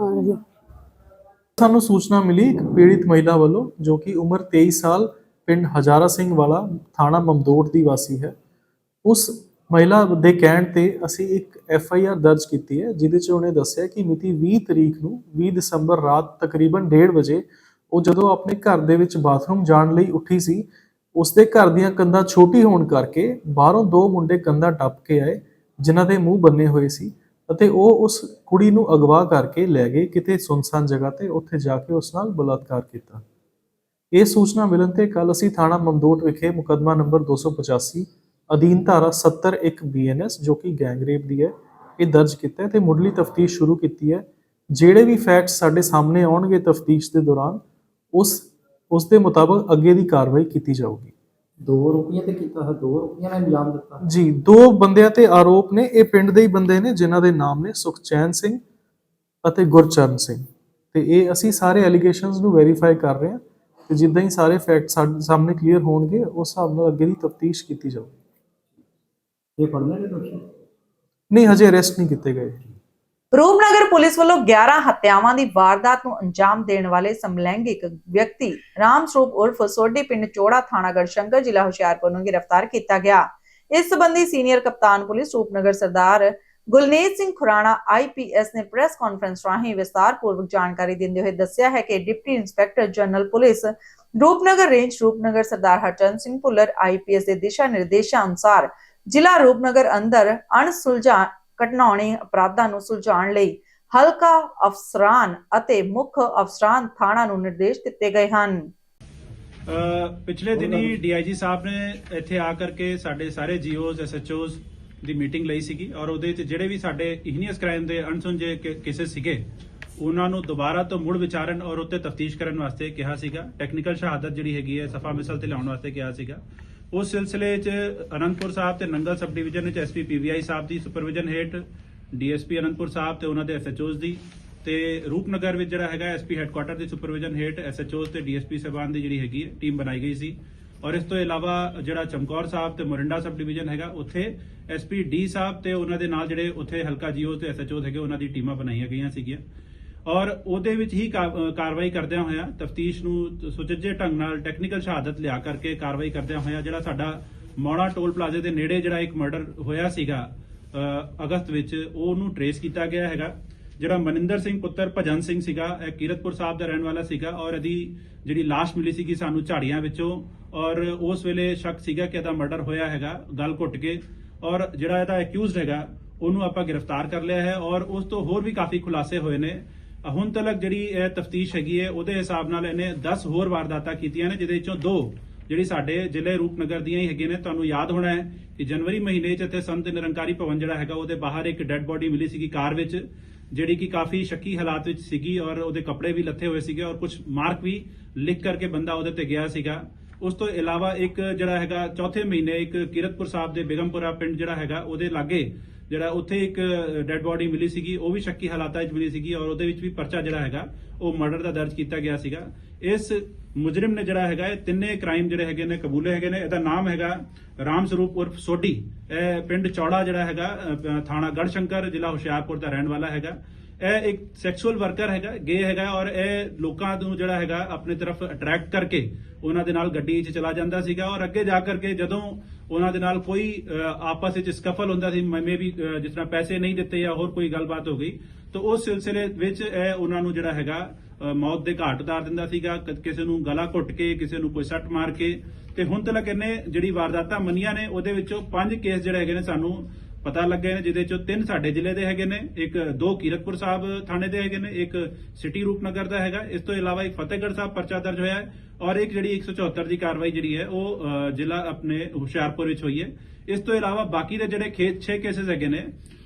ਹਾਂਜੀ। ਸਾਨੂੰ ਸੂਚਨਾ ਮਿਲੀ ਇੱਕ ਪੀੜਿਤ ਮਹਿਲਾ ਵੱਲੋਂ ਜੋ ਕਿ ਉਮਰ 23 ਸਾਲ ਪਿੰਡ ਹਜ਼ਾਰਾ ਸਿੰਘ ਵਾਲਾ ਥਾਣਾ ਮਮਦੋਟ ਦੀ ਵਾਸੀ ਹੈ। ਉਸ ਮਹਿਲਾ ਦੇ ਕਹਿਣ ਤੇ ਅਸੀਂ ਇੱਕ ਐਫ ਆਈ ਆਰ ਦਰਜ ਕੀਤੀ ਹੈ, ਜਿਹਦੇ 'ਚ ਉਹਨੇ ਦੱਸਿਆ ਕਿ ਮਿਤੀ 20 ਤਰੀਕ ਨੂੰ 20 ਦਸੰਬਰ ਰਾਤ ਤਕਰੀਬਨ 1:30 ਵਜੇ ਉਹ ਜਦੋਂ ਆਪਣੇ ਘਰ ਦੇ ਵਿੱਚ ਬਾਥਰੂਮ ਜਾਣ ਲਈ ਉੱਠੀ ਸੀ, ਉਸਦੇ ਘਰ ਦੀਆਂ ਕੰਧਾਂ ਛੋਟੀ ਹੋਣ ਕਰਕੇ ਬਾਹਰੋਂ ਦੋ ਮੁੰਡੇ ਕੰਧਾਂ ਟੱਪ ਕੇ ਆਏ, ਜਿਨ੍ਹਾਂ ਦੇ ਮੂੰਹ ਬੰਨੇ ਹੋਏ ਸੀ ਅਤੇ ਉਹ ਉਸ ਕੁੜੀ ਨੂੰ ਅਗਵਾ ਕਰਕੇ ਲੈ ਗਏ ਕਿਤੇ ਸੁਨਸਾਨ ਜਗ੍ਹਾ ਤੇ ਉੱਥੇ ਜਾ ਕੇ ਉਸ ਨਾਲ ਬਲਾਤਕਾਰ ਕੀਤਾ। ਇਹ ਸੂਚਨਾ ਮਿਲਣ ਤੇ ਕੱਲ ਅਸੀਂ ਥਾਣਾ ਮਮਦੋਟ ਵਿਖੇ ਮੁਕੱਦਮਾ ਨੰਬਰ 285 ਅਧੀਨ ਧਾਰਾ 70 1 ਬੀਐਨਐਸ ਜੋ ਕਿ ਗੈਂਗਰੇਪ ਦੀ ਹੈ ਇਹ ਦਰਜ ਕੀਤਾ ਹੈ ਤੇ ਮੁੱਢਲੀ ਤਫਤੀਸ਼ ਸ਼ੁਰੂ ਕੀਤੀ ਹੈ। ਜਿਹੜੇ ਵੀ ਫੈਕਟਸ ਸਾਡੇ ਸਾਹਮਣੇ ਆਉਣਗੇ ਤਫਤੀਸ਼ ਦੇ ਦੌਰਾਨ ਉਸ ਉਸ ਦੇ ਮੁਤਾਬਕ ਅੱਗੇ ਦੀ ਕਾਰਵਾਈ ਕੀਤੀ ਜਾਊਗੀ। ਦੋ ਰੁਪਈਏ ਤੇ ਕੀਤਾ ਹੈ ਦੋ ਰੁਪਈਆਂ ਨੇ ਇਲਜ਼ਾਮ ਦਿੱਤਾ। ਜੀ ਦੋ ਬੰਦਿਆਂ ਤੇ ਆਰੋਪ ਨੇ ਇਹ ਪਿੰਡ ਦੇ ਹੀ ਬੰਦੇ ਨੇ ਜਿਨ੍ਹਾਂ ਦੇ ਨਾਮ ਨੇ ਸੁਖਚੈਨ ਸਿੰਘ ਅਤੇ ਗੁਰਚਰਨ ਸਿੰਘ। ਤੇ ਇਹ ਅਸੀਂ ਸਾਰੇ ਐਲੀਗੇਸ਼ਨਸ ਨੂੰ ਵੈਰੀਫਾਈ ਕਰ ਰਹੇ ਹਾਂ। ਤੇ ਜਿੱਦਾਂ ਹੀ ਸਾਰੇ ਫੈਕਟ ਸਾਡੇ ਸਾਹਮਣੇ ਕਲੀਅਰ ਹੋਣਗੇ ਉਸ ਹਿਸਾਬ ਨਾਲ ਅੱਗੇ ਦੀ ਤਫਤੀਸ਼ ਕੀਤੀ ਜਾਊਗੀ ਇਹ ਫੜਨੇ ਨੇ ਦੋਸ਼ੀ ਨਹੀਂ ਹਜੇ ਅਰੈਸਟ ਨਹੀਂ ਕੀਤੇ ਗਏ। ਰੂਪਨਗਰ ਪੁਲਿਸ ਵੱਲੋਂ 11 ਹੱਤਿਆਵਾਂ ਦੀ ਵਾਰਦਾਤ ਨੂੰ ਅੰਜਾਮ ਦੇਣ ਵਾਲੇ ਸਮਲੈਂਗਿਕ ਵਿਅਕਤੀ ਰਾਮ ਸਰੂਪ ਉਰਫ ਸੋਢੀ ਪਿੰਡ ਚੋੜਾ ਥਾਣਾ ਗੜਸ਼ੰਕਰ ਜ਼ਿਲ੍ਹਾ ਹੁਸ਼ਿਆਰਪੁਰ ਨੂੰ ਗ੍ਰਿਫਤਾਰ ਕੀਤਾ ਗਿਆ। ਇਸ ਸੰਬੰਧੀ ਸੀਨੀਅਰ ਕਪਤਾਨ ਪੁਲਿਸ ਰੂਪਨਗਰ ਸਰਦਾਰ ਗੁਲਨੇਜ ਸਿੰਘ ਖੁਰਾਣਾ ਆਈਪੀਐਸ ਨੇ ਪ੍ਰੈਸ ਕਾਨਫਰੰਸ ਰਾਹੀਂ ਵਿਸਤਾਰਪੂਰਵਕ ਜਾਣਕਾਰੀ ਦਿੰਦੇ ਹੋਏ ਦੱਸਿਆ ਹੈ ਕਿ deputy inspector general police Rupnagar range Rupnagar Sardar Harchand Singh Bhullar IPS ਦੇ ਦਿਸ਼ਾ ਨਿਰਦੇਸ਼ਾਂ ਅਨੁਸਾਰ ਜ਼ਿਲ੍ਹਾ ਰੂਪਨਗਰ ਅੰਦਰ ਅਣਸੁਲਝਾ ਘਟਨਾਉਣੇ ਅਪਰਾਧਾਂ ਨੂੰ ਸੁਲਝਾਉਣ ਲਈ ਹਲਕਾ ਅਫਸਰਾਨ ਅਤੇ ਮੁੱਖ ਅਫਸਰਾਨ ਥਾਣਾ ਨੂੰ ਨਿਰਦੇਸ਼ ਦਿੱਤੇ ਗਏ ਹਨ। ਅ, ਪਿਛਲੇ ਦਿਨੀ ਡੀਆਈਜੀ ਸਾਹਿਬ ਨੇ ਇੱਥੇ ਆ ਕਰਕੇ ਸਾਡੇ ਸਾਰੇ ਜੀਓਜ਼ ਐਸਐਚਓਜ਼ ਦੀ ਮੀਟਿੰਗ ਲਈ ਸੀਗੀ ਔਰ ਉਹਦੇ ਵਿੱਚ ਜਿਹੜੇ ਵੀ ਸਾਡੇ ਇਗਨੀਅਸ ਕ੍ਰਾਈਮ ਦੇ ਅਣਸੁਲਝੇ ਕੇसेस ਸੀਗੇ, ਉਹਨਾਂ ਨੂੰ ਦੁਬਾਰਾ ਤੋਂ ਮੁੜ ਵਿਚਾਰਨ ਔਰ ਉੱਤੇ ਤਫਤੀਸ਼ ਕਰਨ ਵਾਸਤੇ ਕਿਹਾ ਸੀਗਾ। ਟੈਕਨੀਕਲ ਸ਼ਹਾਦਤ ਜਿਹੜੀ ਹੈਗੀ ਹੈ, ਸਫਾ ਮਿਸਲ ਤੇ ਲਾਉਣ ਵਾਸਤੇ ਕਿਹਾ ਸੀਗਾ। ਉਸ ਸਿਲਸਿਲੇ 'ਚ ਅਨੰਦਪੁਰ ਸਾਹਿਬ ਤੇ ਨੰਗਲ ਸਬ ਡਿਵੀਜ਼ਨ ਵਿੱਚ ਐਸਪੀ ਪੀਵੀਆਈ ਸਾਹਿਬ ਦੀ ਸੁਪਰਵਿਜ਼ਨ ਹੇਠ ਡੀਐਸਪੀ ਅਨੰਦਪੁਰ ਸਾਹਿਬ ਤੇ ਉਹਨਾਂ ਦੇ ਐਸਐਚਓਜ਼ ਦੀ ਤੇ ਰੂਪਨਗਰ ਵਿੱਚ ਜਿਹੜਾ ਹੈਗਾ ਐਸਪੀ ਹੈੱਡਕੁਆਟਰ ਦੀ ਸੁਪਰਵਿਜ਼ਨ ਹੇਠ ਐਸਐਚਓਜ਼ ਤੇ ਡੀਐਸਪੀ ਸਾਹਿਬਾਨ ਦੀ ਜਿਹੜੀ ਹੈਗੀ ਹੈ, ਟੀਮ ਬਣਾਈ ਗਈ ਸੀ। ਔਰ ਇਸ ਤੋਂ ਇਲਾਵਾ ਜਿਹੜਾ ਚਮਕੌਰ ਸਾਹਿਬ ਤੇ ਮੋਰਿੰਡਾ ਸਬ ਡਿਵੀਜ਼ਨ ਹੈਗਾ, ਉੱਥੇ ਐਸਪੀ ਡੀ ਸਾਹਿਬ ਤੇ ਉਹਨਾਂ ਦੇ ਨਾਲ ਜਿਹੜੇ ਉੱਥੇ ਹਲਕਾ ਜੀਓ ਤੇ ਐਸਐਚਓ ਹੈਗੇ, ਉਹਨਾਂ ਦੀ ਟੀਮਾਂ ਬਣਾਈਆਂ ਗਈਆਂ ਸੀਗੀਆਂ। ਔਰ ਉਹਦੇ ਵਿੱਚ ਹੀ ਕਾਰਵਾਈ ਕਰਦਿਆਂ ਹੋਇਆ ਤਫਤੀਸ਼ ਨੂੰ ਸੁਚੱਜੇ ਢੰਗ ਨਾਲ ਟੈਕਨੀਕਲ ਸ਼ਹਾਦਤ ਲਿਆ ਕਰਕੇ ਕਾਰਵਾਈ ਕਰਦਿਆਂ ਹੋਇਆ ਜਿਹੜਾ ਸਾਡਾ ਮੌੜਾ ਟੋਲ ਪਲਾਜ਼ੇ ਦੇ ਨੇੜੇ ਜਿਹੜਾ ਇੱਕ ਮਰਡਰ ਹੋਇਆ ਸੀਗਾ ਅਗਸਤ ਵਿੱਚ, ਉਹਨੂੰ ਟਰੇਸ ਕੀਤਾ ਗਿਆ ਹੈਗਾ। ਜਿਹੜਾ ਮਨਿੰਦਰ ਸਿੰਘ ਪੁੱਤਰ ਭਜਨ ਸਿੰਘ ਸੀਗਾ, ਇਹ ਕੀਰਤਪੁਰ ਸਾਹਿਬ ਦਾ ਰਹਿਣ ਵਾਲਾ ਸੀਗਾ ਔਰ ਇਹਦੀ ਜਿਹੜੀ ਲਾਸ਼ ਮਿਲੀ ਸੀਗੀ ਸਾਨੂੰ ਝਾੜੀਆਂ ਵਿੱਚੋਂ ਔਰ ਉਸ ਵੇਲੇ ਸ਼ੱਕ ਸੀਗਾ ਕਿ ਇਹਦਾ ਮਰਡਰ ਹੋਇਆ ਹੈਗਾ, ਗਲ ਘੁੱਟ ਕੇ ਔਰ ਜਿਹੜਾ ਇਹਦਾ ਅਕਿਊਜ਼ਡ ਹੈਗਾ, ਉਹਨੂੰ ਆਪਾਂ ਗ੍ਰਿਫਤਾਰ ਕਰ ਲਿਆ ਹੈ ਔਰ ਉਸ ਤੋਂ ਹੋਰ ਵੀ ਕਾਫੀ ਖੁਲਾਸੇ ਹੋਏ ਨੇ। ਹੁਣ ਤੱਕ ਜਿਹੜੀ ਇਹ ਤਫਤੀਸ਼ ਹੈਗੀ ਹੈ, ਉਹਦੇ ਹਿਸਾਬ ਨਾਲ ਇਹਨੇ 10 ਹੋਰ ਵਾਰਦਾਤਾਂ ਕੀਤੀਆਂ ਨੇ, ਜਿਹਦੇ ਵਿੱਚੋਂ ਦੋ ਜਿਹੜੀ ਸਾਡੇ ਜ਼ਿਲ੍ਹੇ ਰੂਪਨਗਰ ਦੀਆਂ ਹੀ ਹੈਗੀਆਂ ਨੇ, ਤੁਹਾਨੂੰ ਯਾਦ ਹੋਣਾ ਹੈ ਕਿ ਜਨਵਰੀ ਮਹੀਨੇ 'ਚ ਇੱਥੇ ਸੰਤ ਨਿਰੰਕਾਰੀ ਭਵਨ ਜਿਹੜਾ ਹੈਗਾ, ਉਹਦੇ ਬਾਹਰ ਇੱਕ ਡੈੱਡ ਬੋਡੀ ਮਿਲੀ ਸੀਗੀ ਕਾਰ ਵਿੱਚ। ਜਿਹੜੀ ਕਿ ਕਾਫੀ ਸ਼ੱਕੀ ਹਾਲਾਤ ਵਿੱਚ ਸੀਗੀ ਔਰ ਉਹਦੇ ਕੱਪੜੇ ਵੀ ਲੱਥੇ ਹੋਏ ਸੀਗੇ ਔਰ ਕੁਝ ਮਾਰਕ ਵੀ ਲਿਖ ਕਰਕੇ ਬੰਦਾ ਉਹਦੇ ਤੇ ਗਿਆ ਸੀਗਾ। ਉਸ ਤੋਂ ਇਲਾਵਾ ਇੱਕ ਜਿਹੜਾ ਹੈਗਾ ਚੌਥੇ ਮਹੀਨੇ ਇੱਕ ਕੀਰਤਪੁਰ ਸਾਹਿਬ ਦੇ ਬੇਗਮਪੁਰਾ ਪਿੰਡ ਜਿਹੜਾ ਹੈਗਾ, ਉਹਦੇ ਲਾਗੇ ਜਿਹੜਾ ਉੱਥੇ ਇੱਕ ਡੈੱਡ ਬੋਡੀ ਮਿਲੀ ਸੀਗੀ, ਉਹ ਵੀ ਸ਼ੱਕੀ ਹਾਲਾਤਾਂ ਵਿੱਚ ਮਿਲੀ ਸੀਗੀ ਔਰ ਉਹਦੇ ਵਿੱਚ ਵੀ ਪਰਚਾ ਜਿਹੜਾ ਹੈਗਾ, ਉਹ ਮਰਡਰ ਦਾ ਦਰਜ ਕੀਤਾ ਗਿਆ ਸੀਗਾ। ਇਸ ਮੁਜਰਮ ਨੇ ਜਿਹੜਾ ਹੈਗਾ ਇਹ ਤਿੰਨੇ ਕ੍ਰਾਈਮ ਜਿਹੜੇ ਹੈਗੇ ਨੇ ਕਬੂਲੇ ਹੈਗੇ ਨੇ। ਇਹਦਾ ਨਾਮ ਹੈਗਾ ਰਾਮ ਸਰੂਪ ਉਰਫ ਸੋਢੀ। ਇਹ ਪਿੰਡ ਚੌੜਾ ਜਿਹੜਾ ਹੈਗਾ ਅ, ਥਾਣਾ ਗੜਸ਼ੰਕਰ ਜ਼ਿਲ੍ਹਾ ਹੁਸ਼ਿਆਰਪੁਰ ਦਾ ਰਹਿਣ ਵਾਲਾ ਹੈਗਾ। ਇਹ ਇੱਕ ਸੈਕਸੁਅਲ ਵਰਕਰ ਹੈਗਾ ਗੇ ਹੈਗਾ ਔਰ ਇਹ ਲੋਕਾਂ ਨੂੰ ਜਿਹੜਾ ਹੈਗਾ ਆਪਣੇ ਤਰਫ ਅਟਰੈਕਟ ਕਰਕੇ ਉਹਨਾਂ ਦੇ ਨਾਲ ਗੱਡੀ 'ਚ ਚਲਾ ਜਾਂਦਾ ਸੀਗਾ। ਔਰ ਅੱਗੇ ਜਾ ਕਰਕੇ ਜਦੋਂ ਉਹਨਾਂ ਦੇ ਨਾਲ ਕੋਈ ਆਪਸ ਵਿੱਚ ਸਕਫਲ ਹੁੰਦਾ ਸੀ, ਮੈਂ ਵੀ ਜਿਸ ਤਰ੍ਹਾਂ ਪੈਸੇ ਨਹੀਂ ਦਿੱਤੇ ਜਾਂ ਹੋਰ ਕੋਈ ਗੱਲਬਾਤ ਹੋ ਗਈ, ਤਾਂ ਉਸ ਸਿਲਸਿਲੇ ਵਿੱਚ ਇਹ ਉਹਨਾਂ ਨੂੰ ਜਿਹੜਾ ਹੈਗਾ ਮੌਤ ਦੇ ਘਾਟ ਉਤਾਰ ਦਿੰਦਾ ਸੀਗਾ ਕਿਸੇ ਨੂੰ ਗਲਾ ਘੁੱਟ ਕੇ, ਕਿਸੇ ਨੂੰ ਕੋਈ ਸੱਟ ਮਾਰ ਕੇ, ਤੇ ਹੁਣ ਤੱਕ ਇਹਨੇ ਜਿਹੜੀ ਵਾਰਦਾਤਾਂ ਮੰਨੀਆਂ ਨੇ, ਉਹਦੇ ਵਿੱਚੋਂ ਪੰਜ ਕੇਸ ਜਿਹੜੇ ਹੈਗੇ ਨੇ ਸਾਨੂੰ ਪਤਾ ਲੱਗੇ ਨੇ ਜਿਹਦੇ ਚੋਂ ਤਿੰਨ ਸਾਡੇ ਜ਼ਿਲ੍ਹੇ ਦੇ ਹੈਗੇ ਨੇ, ਇੱਕ ਦੋ ਕੀਰਤਪੁਰ ਸਾਹਿਬ ਥਾਣੇ ਦੇ ਹੈਗੇ ਨੇ, ਇੱਕ ਸਿਟੀ ਰੂਪਨਗਰ ਦਾ ਹੈਗਾ। ਇਸ ਤੋਂ ਇਲਾਵਾ ਇੱਕ ਫਤਿਹਗੜ੍ਹ ਸਾਹਿਬ ਪਰਚਾ ਦਰਜ ਹੋਇਆ ਹੈ ਔਰ ਇੱਕ ਜਿਹੜੀ 174 ਦੀ ਕਾਰਵਾਈ ਜਿਹੜੀ ਹੈ, ਉਹ ਜ਼ਿਲ੍ਹਾ ਆਪਣੇ ਹੁਸ਼ਿਆਰਪੁਰ ਵਿੱਚ ਹੋਈ ਹੈ। ਇਸ ਤੋਂ ਇਲਾਵਾ ਬਾਕੀ ਦੇ ਜਿਹੜੇ ਖੇਤ 6 ਕੇਸਿਸ ਹੈਗੇ ਨੇ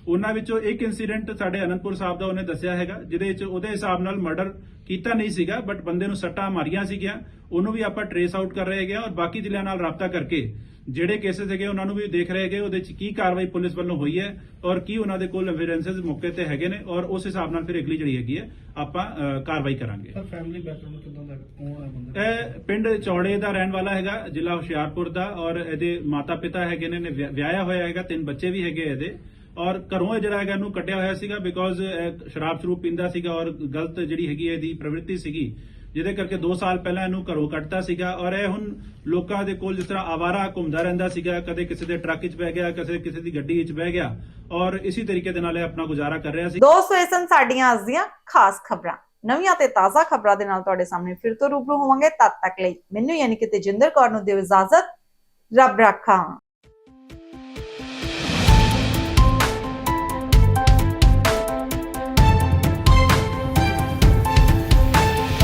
ਉਹਨਾਂ ਵਿੱਚੋਂ ਇੱਕ ਇਨਸੀਡੈਂਟ ਸਾਡੇ ਅਨੰਦਪੁਰ ਸਾਹਿਬ ਦਾ ਉਹਨੇ ਦੱਸਿਆ ਹੈਗਾ ਜਿਹਦੇ ਵਿੱਚ ਉਹਦੇ ਹਿਸਾਬ ਨਾਲ ਮਰਡਰ ਕੀਤਾ ਨਹੀਂ ਸੀਗਾ ਬਟ ਬੰਦੇ ਨੂੰ ਸੱਟਾਂ ਮਾਰੀਆਂ ਸੀਗੀਆਂ ਉਹਨੂੰ ਵੀ ਆਪਾਂ ਟਰੇਸ ਆਊਟ ਕਰ ਰਹੇ ਹੈਗੇ ਔਰ ਬਾਕੀ ਜ਼ਿਲ੍ਹਿਆਂ ਨਾਲ ਰਾਬਤਾ ਕਰਕੇ ਜਿਹੜੇ ਕੇਸਿਸ ਹੈਗੇ ਉਹਨਾਂ ਨੂੰ ਵੀ ਦੇਖ ਰਹੇ ਹੈਗੇ ਉਹਦੇ ਵਿੱਚ ਕੀ ਕਾਰਵਾਈ ਪੁਲਿਸ ਵੱਲੋਂ ਹੋਈ ਹੈ ਔਰ ਕੀ ਉਹਨਾਂ ਦੇ ਕੋਲ ਐਵੀਡੈਂਸਸ ਮੌਕੇ ਤੇ ਹੈਗੇ ਨੇ ਔਰ ਉਸ ਹਿਸਾਬ ਨਾਲ ਫਿਰ ਅਗਲੀ ਜਿਹੜੀ ਹੈਗੀ ਹੈ ਆਪਾਂ ਕਾਰਵਾਈ ਕਰਾਂਗੇ। ਫੈਮਿਲੀ ਬੈਕਗ੍ਰਾਉਂਡ ਕਿਦਾਂ ਦਾ ਕੌਣ ਹੈ ਬੰਦਾ? ਇਹ ਪਿੰਡ ਚੌੜੇ ਦਾ ਰਹਿਣ ਵਾਲਾ ਹੈਗਾ ਜ਼ਿਲ੍ਹਾ ਹੁਸ਼ਿਆਰਪੁਰ ਦਾ ਔਰ ਇਹਦੇ ਮਾਤਾ ਪਿਤਾ ਹੈਗੇ ਨੇ ਨੇ ਵਿਆਹ- ਵਿਆਹਿਆ ਹੋਇਆ ਹੈਗਾ ਤਿੰਨ ਬੱਚੇ ਵੀ ਹੈਗੇ ਇਹਦੇ। ਔਰ ਘਰੋਂ ਇਹ ਜਿਹੜਾ ਹੈਗਾ ਇਹਨੂੰ ਕੱਢਿਆ ਹੋਇਆ ਸੀਗਾ ਬਿਕੋਜ਼ ਸ਼ਰਾਬ ਸ਼ਰੂਬ ਪੀਂਦਾ ਸੀਗਾ ਔਰ ਗਲਤ ਜਿਹੜੀ ਹੈਗੀ ਇਹਦੀ ਪ੍ਰਵਿਰਤੀ ਸੀਗੀ, ਜਿਹਦੇ ਕਰਕੇ 2 ਸਾਲ ਪਹਿਲਾਂ ਇਹਨੂੰ ਘਰੋਂ ਕੱਢਤਾ ਸੀਗਾ ਔਰ ਇਹ ਹੁਣ ਲੋਕਾਂ ਦੇ ਕੋਲ ਜਿਸ ਤਰ੍ਹਾਂ ਆਵਾਰਾ ਘੁੰਮਦਾ ਰਹਿੰਦਾ ਸੀਗਾ, ਕਦੇ ਕਿਸੇ ਦੇ ਟਰੱਕ 'ਚ ਬਹਿ ਗਿਆ, ਕਦੇ ਕਿਸੇ ਦੀ ਗੱਡੀ 'ਚ ਬਹਿ ਗਿਆ ਔਰ ਇਸੇ ਤਰੀਕੇ ਦੇ ਨਾਲ ਇਹ ਆਪਣਾ ਗੁਜ਼ਾਰਾ ਕਰ ਰਿਹਾ ਸੀ। ਦੋਸਤੋ ਇਹ ਸਨ ਸਾਡੀਆਂ ਅੱਜ ਦੀਆਂ ਖਾਸ ਖਬਰਾਂ। ਨਵੀਆਂ ਤੇ ਤਾਜ਼ਾ ਖਬਰਾਂ ਦੇ ਨਾਲ ਤੁਹਾਡੇ ਸਾਹਮਣੇ ਫਿਰ ਤੋਂ ਰੂਬਰੂ ਹੋਵਾਂਗੇ। ਤਦ ਤੱਕ ਲਈ ਮੈਨੂੰ ਯਾਨੀ ਕਿ ਤੇਜਿੰਦਰ ਕੌਰ ਨੂੰ ਦਿਓ ਇਜਾਜ਼ਤ। ਰੱਬ ਰਾਖਾ।